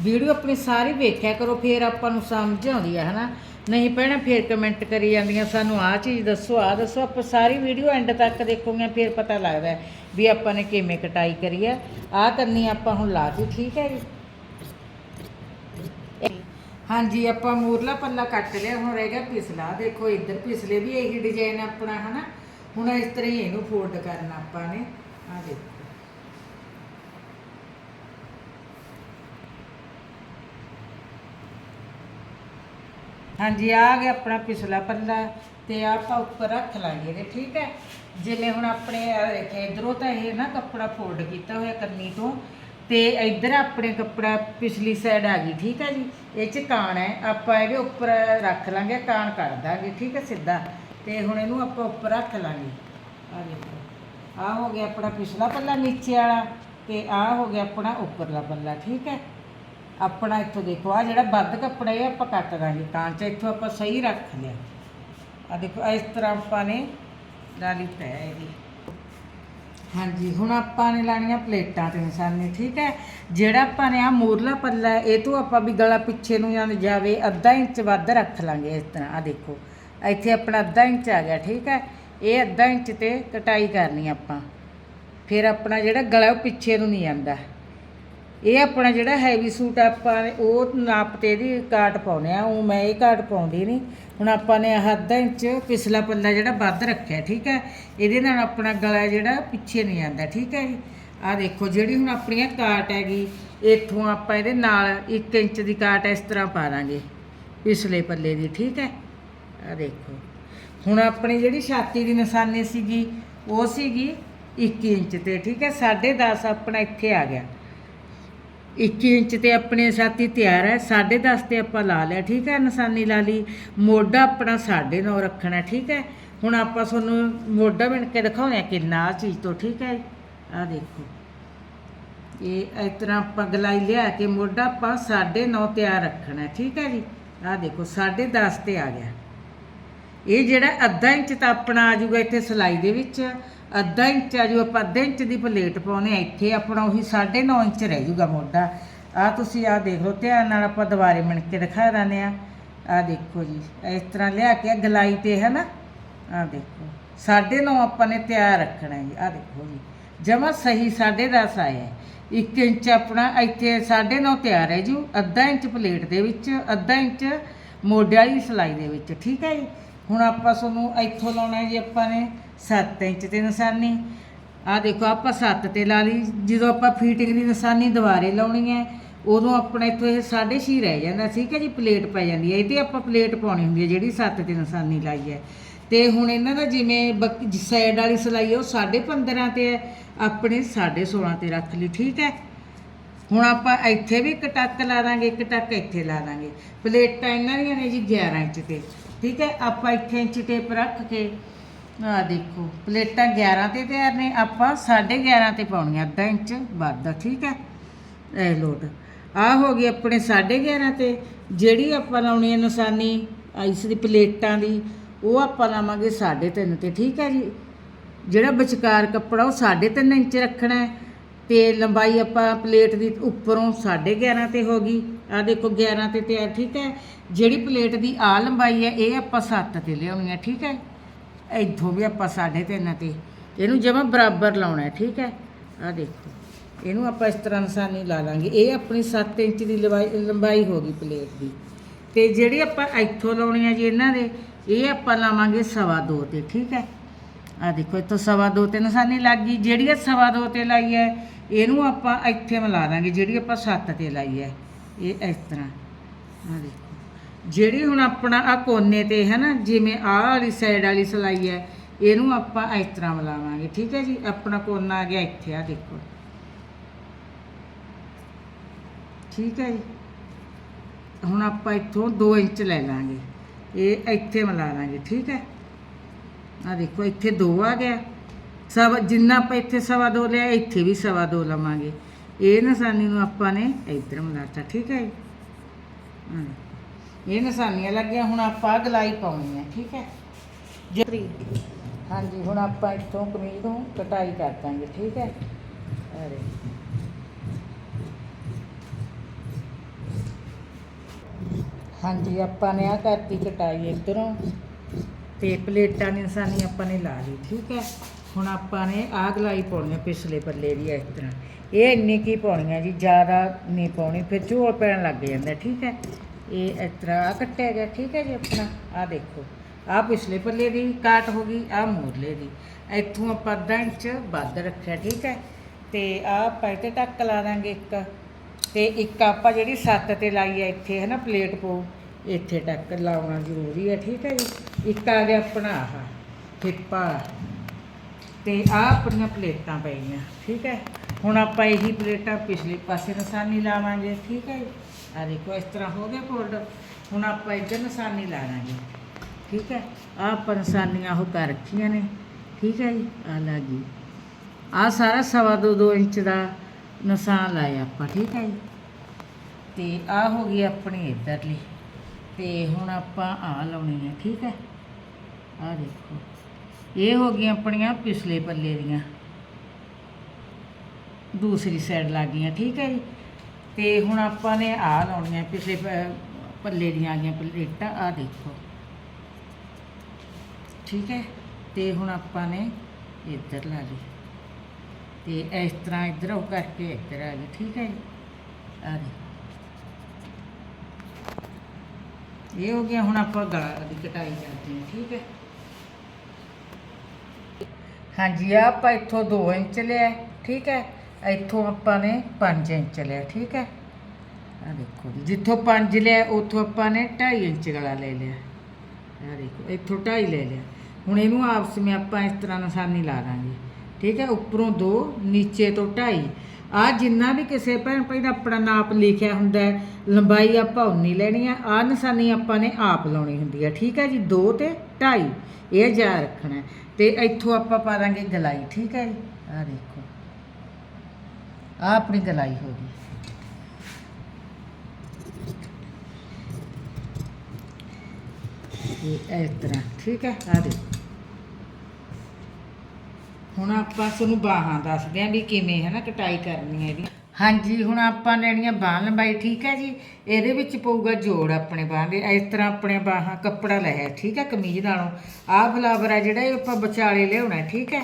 ਵੀਡੀਓ ਆਪਣੀ ਸਾਰੀ ਵੇਖਿਆ ਕਰੋ, ਫਿਰ ਆਪਾਂ ਨੂੰ ਸਮਝ ਆਉਂਦੀ ਹੈ ਹਨਾ? ਨਹੀਂ ਪਹਿਣਾ ਫਿਰ ਕਮੈਂਟ ਕਰੀ ਜਾਂਦੀਆਂ ਸਾਨੂੰ, ਆਹ ਚੀਜ਼ ਦੱਸੋ, ਆਹ ਦੱਸੋ, ਆਪਾਂ ਸਾਰੀ ਵੀਡੀਓ ਐਂਡ ਤੱਕ ਦੇਖੋਗੇ ਫਿਰ ਪਤਾ ਲੱਗਦਾ ਵੀ ਆਪਾਂ ਨੇ ਕਿਵੇਂ ਕਟਾਈ ਕਰੀ ਹੈ। ਆਹ ਕਰਨੀ ਆਪਾਂ ਹੁਣ ਲਾ ਦਿੱਤੀ, ਠੀਕ ਹੈ ਜੀ? ਹਾਂਜੀ, ਆਪਾਂ ਮੂਰਲਾ ਪੱਲਾ ਕੱਟ ਲਿਆ, ਹੁਣ ਰਹਿ ਗਿਆ ਪਿਸਲਾ। ਦੇਖੋ, ਇੱਧਰ ਪਿਸਲੇ ਵੀ ਇਹੀ ਡਿਜ਼ਾਈਨ ਆਪਣਾ, ਹਨਾ? ਹੁਣ ਇਸ ਤਰ੍ਹਾਂ ਹੀ ਇਹਨੂੰ ਫੋਲਡ ਕਰਨਾ ਆਪਾਂ ਨੇ। ਆ ਦੇਖੋ। ਹਾਂਜੀ ਆ ਗਿਆ ਆਪਣਾ ਪਿਛਲਾ ਪੱਲਾ ਤੇ ਆਹ ਆਪਾਂ ਉੱਪਰ ਰੱਖ ਲਾਂਗੇ ਇਹਦੇ, ਠੀਕ ਹੈ? ਜਿਵੇਂ ਹੁਣ ਆਪਣੇ, ਆਹ ਦੇਖਿਆ, ਇਧਰੋਂ ਤਾਂ ਇਹ ਨਾ ਕੱਪੜਾ ਫੋਲਡ ਕੀਤਾ ਹੋਇਆ ਕੰਨੀ ਤੋਂ ਤੇ ਇੱਧਰ ਆਪਣੇ ਕੱਪੜਾ ਪਿਛਲੀ ਸਾਈਡ ਆ ਗਈ, ਠੀਕ ਹੈ ਜੀ? ਇਹ ਚ ਕਾਣ ਹੈ, ਆਪਾਂ ਇਹਦੇ ਉੱਪਰ ਰੱਖ ਲਾਂਗੇ ਕਾਣ ਕਰ ਦਾਂਗੇ, ਠੀਕ ਹੈ ਸਿੱਧਾ? ਤੇ ਹੁਣ ਇਹਨੂੰ ਆਪਾਂ ਉੱਪਰ ਰੱਖ ਲਾਂਗੇ। ਆ ਦੇਖੋ ਆ ਹੋ ਗਿਆ ਆਪਣਾ ਪਿਛਲਾ ਪੱਲਾ, ਨੀਚੇ ਵਾਲਾ ਤੇ ਆ ਹੋ ਗਿਆ ਆਪਣਾ ਉੱਪਰਲਾ ਪੱਲਾ, ਠੀਕ ਹੈ? ਆਪਣਾ ਇੱਥੋਂ ਦੇਖੋ ਆ ਜਿਹੜਾ ਵੱਧ ਕੱਪੜਾ ਇਹ ਆਪਾਂ ਕੱਟ ਦਾਂਗੇ ਤਾਂ ਚ ਇੱਥੋਂ ਆਪਾਂ ਸਹੀ ਰੱਖ ਲਿਆ। ਆ ਦੇਖੋ ਇਸ ਤਰ੍ਹਾਂ ਆਪਾਂ ਨੇ ਡਾਲੀ ਤੈ ਇਹਦੀ ਹਾਂਜੀ, ਹੁਣ ਆਪਾਂ ਨੇ ਲਾਣੀਆਂ ਪਲੇਟਾਂ ਤੇ ਨਿਸ਼ਾਨੇ, ਠੀਕ ਹੈ? ਜਿਹੜਾ ਆਪਾਂ ਨੇ ਆ ਮੋਰਲਾ ਪੱਲਾ ਇਹ ਤੋਂ ਆਪਾਂ ਵੀ ਗਲਾ ਪਿੱਛੇ ਨੂੰ ਜਾਂ ਜਾਵੇ, ਅੱਧਾ ਇੰਚ ਵੱਧ ਰੱਖ ਲਾਂਗੇ ਇਸ ਤਰ੍ਹਾਂ। ਆ ਦੇਖੋ, ਇੱਥੇ ਆਪਣਾ ਅੱਧਾ ਇੰਚ ਆ ਗਿਆ, ਠੀਕ ਹੈ? ਇਹ ਅੱਧਾ ਇੰਚ ਤੇ ਕਟਾਈ ਕਰਨੀ ਆਪਾਂ। ਫਿਰ ਆਪਣਾ ਜਿਹੜਾ ਗਲਾ ਉਹ ਪਿੱਛੇ ਨੂੰ ਨਹੀਂ ਆਂਦਾ ਇਹ ਆਪਣਾ ਜਿਹੜਾ ਹੈਵੀ ਸੂਟ ਆਪਾਂ ਉਹ ਨਾਪ ਤੇ ਇਹਦੀ ਕਾਟ ਪਾਉਨੇ ਆ, ਉਹ ਮੈਂ ਇਹ ਕਾਟ ਪਾਉਂਦੀ ਨਹੀਂ ਹੁਣ ਆਪਾਂ ਨੇ ਆਹ ਅੱਧਾ ਇੰਚ ਪਿਛਲਾ ਪੱਲਾ ਜਿਹੜਾ ਵੱਧ ਰੱਖਿਆ, ਠੀਕ ਹੈ? ਇਹਦੇ ਨਾਲ ਆਪਣਾ ਗਲਾ ਜਿਹੜਾ ਪਿੱਛੇ ਨਹੀਂ ਆਂਦਾ ਠੀਕ ਹੈ ਜੀ? ਆ ਦੇਖੋ, ਜਿਹੜੀ ਹੁਣ ਆਪਣੀਆਂ ਕਾਟ ਹੈਗੀ, ਇੱਥੋਂ ਆਪਾਂ ਇਹਦੇ ਨਾਲ 1 ਇੰਚ ਦੀ ਕਾਟ ਇਸ ਤਰ੍ਹਾਂ ਪਾ ਦਾਂਗੇ, ਪਿਛਲੇ ਪੱਲੇ ਦੀ, ਠੀਕ ਹੈ? ਆ ਦੇਖੋ। ਹੁਣ ਆਪਣੀ ਜਿਹੜੀ ਛਾਤੀ ਦੀ ਨਿਸ਼ਾਨੀ ਸੀਗੀ, ਉਹ ਸੀਗੀ 21 ਇੰਚ ਤੇ, ਠੀਕ ਹੈ? 10.5 ਆਪਣਾ ਇੱਥੇ ਆ ਗਿਆ। 21 ਇੰਚ ਤੇ ਆਪਣੇ ਛਾਤੀ ਤਿਆਰ ਹੈ 10.5 ਤੇ ਆਪਾਂ ਲਾ ਲਿਆ, ਠੀਕ ਹੈ ਨਿਸ਼ਾਨੀ ਲਾ ਲਈ ਮੋਢਾ ਆਪਣਾ 9.5 ਰੱਖਣਾ, ਠੀਕ ਹੈ? ਹੁਣ ਆਪਾਂ ਤੁਹਾਨੂੰ ਮੋਢਾ ਬਣ ਕੇ ਦਿਖਾਉਂਦੇ ਆ ਕਿੰਨਾ ਆ ਚੀਜ਼ ਤੋਂ, ਠੀਕ ਹੈ? ਆ ਦੇਖੋ। ਇਹ ਇਸ ਤਰ੍ਹਾਂ ਆਪਾਂ ਗਲਾਈ ਲਿਆ ਕੇ ਮੋਢਾ ਆਪਾਂ 9.5 ਤਿਆਰ ਰੱਖਣਾ, ਠੀਕ ਹੈ ਜੀ? ਆ ਦੇਖੋ 10.5 ਤੇ ਆ ਗਿਆ। ਇਹ ਜਿਹੜਾ ਅੱਧਾ ਇੰਚ ਤਾਂ ਆਪਣਾ ਆ ਜਾਊਗਾ ਇੱਥੇ ਸਲਾਈ ਦੇ ਵਿੱਚ। ਅੱਧਾ ਇੰਚ ਆ ਜਾਊ ਆਪਾਂ ਅੱਧੇ ਇੰਚ ਦੀ ਪਲੇਟ ਪਾਉਨੇ ਆ, ਇੱਥੇ ਆਪਣਾ ਉਹੀ 9.5 ਇੰਚ ਰਹਿ ਜੂਗਾ ਮੋਢਾ। ਆ ਤੁਸੀਂ ਆ ਦੇਖ ਲਓ, ਧਿਆਨ ਨਾਲ ਆਪਾਂ ਦੁਬਾਰੇ ਮਿਣ ਕੇ ਦਿਖਾ ਦਿੰਦੇ ਆ। ਆ ਦੇਖੋ ਜੀ, ਇਸ ਤਰ੍ਹਾਂ ਲਿਆ ਕੇ ਗਲਾਈ ਤੇ ਹੈ ਨਾ ਆ ਦੇਖੋ 9.5 ਆਪਾਂ ਨੇ ਤਿਆਰ ਰੱਖਣਾ ਜੀ ਆ ਦੇਖੋ ਜੀ। ਜਮਾ ਸਹੀ 10.5 ਆਇਆ ਹੈ। 1 ਇੰਚ ਆਪਣਾ ਇੱਥੇ 9.5 ਤਿਆਰ ਹੈ ਜੀ, ਅੱਧਾ ਇੰਚ ਪਲੇਟ ਦੇ ਵਿੱਚ, ਅੱਧਾ ਇੰਚ ਮੋਢੇ ਵਾਲੀ ਸਲਾਈ ਦੇ ਵਿੱਚ, ਠੀਕ ਹੈ ਜੀ? ਹੁਣ ਆਪਾਂ ਤੁਹਾਨੂੰ ਇੱਥੋਂ ਲਾਉਣਾ ਜੀ ਆਪਾਂ ਨੇ 7 ਇੰਚ ਤੇ ਨਿਸ਼ਾਨੀ। ਆ ਦੇਖੋ, ਆਪਾਂ 7 ਤੇ ਲਾ ਲਈ। ਜਦੋਂ ਆਪਾਂ ਫੀਟਿੰਗ ਦੀ ਨਿਸ਼ਾਨੀ ਦੁਬਾਰੇ ਲਾਉਣੀ ਹੈ, ਉਦੋਂ ਆਪਣਾ ਇੱਥੋਂ ਇਹ 6.5 ਰਹਿ ਜਾਂਦਾ। ਠੀਕ ਹੈ ਜੀ ਪਲੇਟ ਪੈ ਜਾਂਦੀ ਹੈ। ਇਹਦੇ ਆਪਾਂ ਪਲੇਟ ਪਾਉਣੀ ਹੁੰਦੀ ਹੈ, ਜਿਹੜੀ 7 ਤੇ ਨਿਸ਼ਾਨੀ ਲਾਈ ਹੈ। ਤੇ ਹੁਣ ਇਹਨਾਂ ਦਾ ਜਿਵੇਂ ਸਾਈਡ ਵਾਲੀ ਸਲਾਈ ਹੈ, ਉਹ 15.5 ਤੇ ਹੈ। ਆਪਣੇ 16.5 ਤੇ ਰੱਖ ਲਈ, ਠੀਕ ਹੈ? ਹੁਣ ਆਪਾਂ ਇੱਥੇ ਵੀ ਇੱਕ ਟੱਕ ਲਾ ਦਾਂਗੇ, ਇੱਕ ਟੱਕ ਇੱਥੇ ਲਾ ਦਾਂਗੇ। ਪਲੇਟਾਂ ਇਹਨਾਂ ਦੀਆਂ ਨੇ ਜੀ 11 ਇੰਚ ਤੇ। ਠੀਕ ਹੈ? ਆਪਾਂ ਇੱਥੇ ਇੰਚ ਟੇਪ ਰੱਖ ਕੇ ਆ ਦੇਖੋ, ਪਲੇਟਾਂ 11 ਤੇ ਤਿਆਰ ਨੇ, ਆਪਾਂ 11.5 ਤੇ ਪਾਉਣੀਆਂ, ਅੱਧਾ ਇੰਚ, ਵੱਧ, ਠੀਕ ਹੈ? ਇਹ ਲੋਟ। ਆ ਹੋ ਗਈ ਆਪਣੇ 11.5 ਤੇ, ਜਿਹੜੀ ਆਪਾਂ ਲਾਉਣੀ ਹੈ ਨਿਸ਼ਾਨੀ ਆਈਸ ਦੀ ਪਲੇਟਾਂ ਦੀ, ਉਹ ਆਪਾਂ ਲਾਵਾਂਗੇ 3.5 ਤੇ, ਠੀਕ ਹੈ ਜੀ? ਜਿਹੜਾ ਵਿਚਕਾਰ ਕੱਪੜਾ, ਉਹ 3.5 ਇੰਚ ਰੱਖਣਾ ਹੈ, ਤੇ ਲੰਬਾਈ ਆਪਾਂ ਪਲੇਟ ਦੀ ਉੱਪਰੋਂ 11.5 ਤੇ ਹੋ ਗਈ। ਆ ਦੇਖੋ 11 ਤੇ ਤਿਆਰ, ਠੀਕ ਹੈ? ਜਿਹੜੀ ਪਲੇਟ ਦੀ ਆ ਲੰਬਾਈ ਹੈ, ਇਹ ਆਪਾਂ 7 ਤੇ ਲਿਆਉਣੀ ਹੈ, ਠੀਕ ਹੈ? ਇੱਥੋਂ ਵੀ ਆਪਾਂ 3.5 ਤੇ ਇਹਨੂੰ ਜਮਾ ਬਰਾਬਰ ਲਾਉਣਾ ਹੈ, ਠੀਕ ਹੈ? ਆ ਦੇਖੋ। ਇਹਨੂੰ ਆਪਾਂ ਇਸ ਤਰ੍ਹਾਂ ਨਿਸ਼ਾਨੀ ਲਾ ਲਾਂਗੇ। ਇਹ ਆਪਣੀ 7 ਇੰਚ ਦੀ ਲੰਬਾਈ ਲੰਬਾਈ ਹੋ ਗਈ ਪਲੇਟ ਦੀ। ਤੇ ਜਿਹੜੀ ਆਪਾਂ ਇੱਥੋਂ ਲਾਉਣੀ ਹੈ ਜੀ ਇਹਨਾਂ ਦੇ, ਇਹ ਆਪਾਂ ਲਾਵਾਂਗੇ ਸਵਾ ਦੋ ਤੇ, ਠੀਕ ਹੈ? ਆ ਦੇਖੋ, ਇੱਥੋਂ ਸਵਾ ਦੋ ਤੇ ਨਿਸ਼ਾਨੀ ਲੱਗ ਗਈ। ਜਿਹੜੀ ਇਹ ਸਵਾ ਦੋ ਤੇ ਲਾਈ ਹੈ, ਇਹਨੂੰ ਆਪਾਂ ਇੱਥੇ ਮਿਲਾ ਦਾਂਗੇ। ਜਿਹੜੀ ਆਪਾਂ 7 ਤੇ ਲਾਈ ਹੈ, ਇਹ ਇਸ ਤਰ੍ਹਾਂ। ਆ ਦੇਖੋ। ਜਿਹੜੀ ਹੁਣ ਆਪਣਾ ਆ ਕੋਨੇ ਤੇ ਹੈ ਨਾ, ਜਿਵੇਂ ਆਹ ਵਾਲੀ ਸਾਈਡ ਵਾਲੀ ਸਲਾਈ ਹੈ, ਇਹਨੂੰ ਆਪਾਂ ਇਸ ਤਰ੍ਹਾਂ ਮਿਲਾਵਾਂਗੇ, ਠੀਕ ਹੈ ਜੀ? ਆਪਣਾ ਕੋਨਾ ਆ ਗਿਆ ਇੱਥੇ ਆ ਦੇਖੋ। ਠੀਕ ਹੈ ਜੀ? ਹੁਣ ਆਪਾਂ ਇੱਥੋਂ 2 ਇੰਚ ਲੈ ਲਾਂਗੇ। ਇਹ ਇੱਥੇ ਮਿਲਾ ਲਾਂਗੇ, ਠੀਕ ਹੈ? ਆ ਦੇਖੋ, ਇੱਥੇ 2 ਆ ਗਿਆ। ਸਵਾ, ਜਿੰਨਾ ਆਪਾਂ ਇੱਥੇ ਸਵਾ ਦੋ ਲਿਆ, ਇੱਥੇ ਵੀ ਸਵਾ ਦੋ ਲਵਾਂਗੇ। ਇਹ ਨਿਸ਼ਾਨੀ ਨੂੰ ਆਪਾਂ ਨੇ ਇੱਧਰ ਮਿਲਾਤਾ ਠੀਕ ਹੈ ਜੀ? ਹਾਂ। ਇਹ ਨਿਸ਼ਾਨੀਆਂ ਲੱਗੀਆਂ ਹੁਣ ਆਪਾਂ ਗਲਾਈ ਪਾਉਣੀ ਹੈ ਠੀਕ ਹੈ? ਜੀ ਹਾਂਜੀ ਹੁਣ ਆਪਾਂ ਇੱਥੋਂ ਕਮੀਜ਼ ਨੂੰ ਕਟਾਈ ਕਰ ਦਾਂਗੇ ਠੀਕ ਹੈ? ਅਰੇ। ਹਾਂਜੀ ਆਪਾਂ ਨੇ ਆ ਕਰਤੀ ਕਟਾਈ ਇੱਧਰੋਂ ਤੇ ਪਲੇਟਾਂ ਦੀ ਨਿਸ਼ਾਨੀ ਆਪਾਂ ਨੇ ਲਾ ਲਈ ਠੀਕ ਹੈ? ਹੁਣ ਆਪਾਂ ਨੇ ਆਹ ਗਲਾਈ ਪਾਉਣੀ ਆ ਪਿਛਲੇ ਪੱਲੇ ਦੀ ਇਸ ਤਰ੍ਹਾਂ। ਇਹ ਇੰਨੀ ਕੀ ਪਾਉਣੀ ਆ ਜੀ ਜ਼ਿਆਦਾ ਨਹੀਂ ਪਾਉਣੀ ਫਿਰ ਝੋਲ ਪੈਣ ਲੱਗ ਜਾਂਦਾ ਠੀਕ ਹੈ? ਇਹ ਇਸ ਤਰ੍ਹਾਂ ਆਹ ਕੱਟਿਆ ਗਿਆ, ਠੀਕ ਹੈ ਜੀ ਆਪਣਾ, ਆਹ ਦੇਖੋ। ਆਹ ਪਿਛਲੇ ਪੱਲੇ ਦੀ ਕਾਟ ਹੋ ਗਈ, ਆਹ ਮੂਰਲੇ ਦੀ। ਇੱਥੋਂ ਆਪਾਂ ਅੱਧਾ ਇੰਚ ਵੱਧ ਰੱਖਿਆ, ਠੀਕ ਹੈ। ਤੇ ਆਹ ਆਪਾਂ ਇੱਥੇ ਟੱਕ ਲਾ ਦਾਂਗੇ ਇੱਕ। ਤੇ ਇੱਕ ਆਪਾਂ ਜਿਹੜੀ ਸੱਤ ਤੇ ਲਾਈ ਹੈ ਇੱਥੇ ਹੈ ਨਾ ਪਲੇਟ ਪੋ ਇੱਥੇ ਟੱਕ ਲਾਉਣਾ ਜ਼ਰੂਰੀ ਹੈ, ਠੀਕ ਹੈ ਜੀ। ਇੱਕ ਆ ਗਿਆ ਆਪਣਾ ਆਹ ਠਿੱਪਾ ਤੇ ਆ ਆਪਣੀਆਂ ਪਲੇਟਾਂ ਪਈਆਂ, ਠੀਕ ਹੈ। ਹੁਣ ਆਪਾਂ ਇਹੀ ਪਲੇਟਾਂ ਪਿਛਲੇ ਪਾਸੇ ਨਿਸ਼ਾਨੀ ਲਾਵਾਂਗੇ, ਠੀਕ ਹੈ ਜੀ। ਆ ਦੇਖੋ, ਇਸ ਤਰ੍ਹਾਂ ਹੋ ਗਿਆ ਫੋਲਡ ਹੁਣ ਆਪਾਂ ਇੱਧਰ ਨਿਸ਼ਾਨੀ ਲਾ ਦਾਂਗੇ। ਠੀਕ ਹੈ? ਆ ਆਪਾਂ ਨਿਸ਼ਾਨੀਆਂ ਉਹ ਕਰ ਰੱਖੀਆਂ ਨੇ। ਠੀਕ ਹੈ ਜੀ? ਆ ਗਈ। ਆ ਸਾਰਾ ਸਵਾ ਦੋ ਦੋ ਇੰਚ ਦਾ ਨਿਸ਼ਾਨ ਲਾਇਆ ਆਪਾਂ। ਠੀਕ ਹੈ ਜੀ? ਤੇ ਆ ਹੋ ਗਈ ਆਪਣੀ ਇੱਧਰਲੀ। ਤੇ ਹੁਣ ਆਪਾਂ ਆ ਲਾਉਣੀ ਹੈ। ਠੀਕ ਹੈ? ਆ ਦੇਖੋ। ਇਹ ਹੋ ਗਈਆਂ ਆਪਣੀਆਂ ਪਿਛਲੇ ਪੱਲੇ ਦੀਆਂ। ਦੂਸਰੀ ਸਾਈਡ ਲੱਗ ਗਈਆਂ। ਠੀਕ ਹੈ ਜੀ? ਤੇ ਹੁਣ ਆਪਾਂ ਨੇ ਆ ਲਾਉਣੀਆਂ ਪਿਛਲੇ ਪੱਲੇ ਦੀਆਂ ਆ ਗਈਆਂ ਪਲੇਟਾਂ ਆ ਦੇਖੋ। ਠੀਕ ਹੈ? ਤੇ ਹੁਣ ਆਪਾਂ ਨੇ ਇੱਧਰ ਲਾ ਲਈ। ਤੇ ਇਸ ਤਰ੍ਹਾਂ ਇੱਧਰ ਉਹ ਕਰਕੇ ਇੱਧਰ ਆ ਗਈ, ਠੀਕ ਹੈ? ਆ ਦੇਖੋ ਇਹ ਹੋ ਗਿਆ, ਹੁਣ ਆਪਾਂ ਗਲਾ ਦੀ ਕਟਾਈ ਕਰਦੇ ਹਾਂ, ਠੀਕ ਹੈ? ਹਾਂਜੀ, ਆਹ ਆਪਾਂ ਇੱਥੋਂ 2 ਇੰਚ ਲਿਆ, ਠੀਕ ਹੈ? ਇੱਥੋਂ ਆਪਾਂ ਨੇ 5 ਇੰਚ ਲਿਆ, ਠੀਕ ਹੈ? ਆ ਦੇਖੋ ਜੀ, ਜਿੱਥੋਂ 5 ਲਿਆ, ਉੱਥੋਂ ਆਪਾਂ ਨੇ 2.5 ਇੰਚ ਗਲਾ ਲੈ ਲਿਆ। ਆ ਦੇਖੋ, ਇੱਥੋਂ 2.5 ਲੈ ਲਿਆ। ਹੁਣ ਇਹਨੂੰ ਆਪਸ ਵਿੱਚ ਆਪਾਂ ਇਸ ਤਰ੍ਹਾਂ ਨਿਸ਼ਾਨੀ ਲਾ ਦਾਂਗੇ। ਠੀਕ ਹੈ, ਉੱਪਰੋਂ 2 ਨੀਚੇ ਤੋਂ 2.5 ਆ ਜਿੰਨਾ ਵੀ ਕਿਸੇ ਭੈਣ ਭਾਈ ਦਾ ਆਪਣਾ ਨਾਪ ਲਿਖਿਆ ਹੁੰਦਾ ਹੈ, ਲੰਬਾਈ ਆਪਾਂ ਉਨੀ ਲੈਣੀ ਆ। ਆ ਨਿਸ਼ਾਨੀ ਆਪਾਂ ਨੇ ਆਪ ਲਾਉਣੀ ਹੁੰਦੀ ਹੈ ਠੀਕ ਹੈ ਜੀ 2 ਤੇ 2.5 ਇਹ ਜਾ ਰੱਖਣਾ ਹੈ। ਤੇ ਇੱਥੋਂ ਆਪਾਂ ਪਾ ਦਾਂਗੇ ਗਲਾਈ, ਠੀਕ ਹੈ ਜੀ? ਆ ਦੇਖੋ। ਆ ਆਪਣੀ ਗਲਾਈ ਹੋ ਗਈ। ਇਹ ਇਸ ਤਰ੍ਹਾਂ, ਠੀਕ ਹੈ? ਆ ਦੇਖੋ। ਹੁਣ ਆਪਾਂ ਤੁਹਾਨੂੰ ਬਾਹਾਂ ਦੱਸਦੇ ਆਂ ਵੀ ਕਿਵੇਂ ਹੈ ਨਾ ਕਟਾਈ ਕਰਨੀ ਹੈ ਇਹਦੀ ਹਾਂਜੀ, ਹੁਣ ਆਪਾਂ ਲੈਣੀਆਂ ਬਾਹਾਂ ਲੰਬਾਈ, ਠੀਕ ਹੈ ਜੀ? ਇਹਦੇ ਵਿੱਚ ਪਊਗਾ ਜੋੜ ਆਪਣੇ ਬਾਹਾਂ ਦੇ। ਇਸ ਤਰ੍ਹਾਂ ਆਪਣੇ ਬਾਹਾਂ ਕੱਪੜਾ ਲਿਆ ਠੀਕ ਹੈ? ਕਮੀਜ਼ ਨਾਲੋਂ। ਆਹ ਫਲਾਵਰ ਆ ਜਿਹੜਾ ਇਹ ਆਪਾਂ ਵਿਚਾਲੇ ਲਿਆਉਣਾ, ਠੀਕ ਹੈ?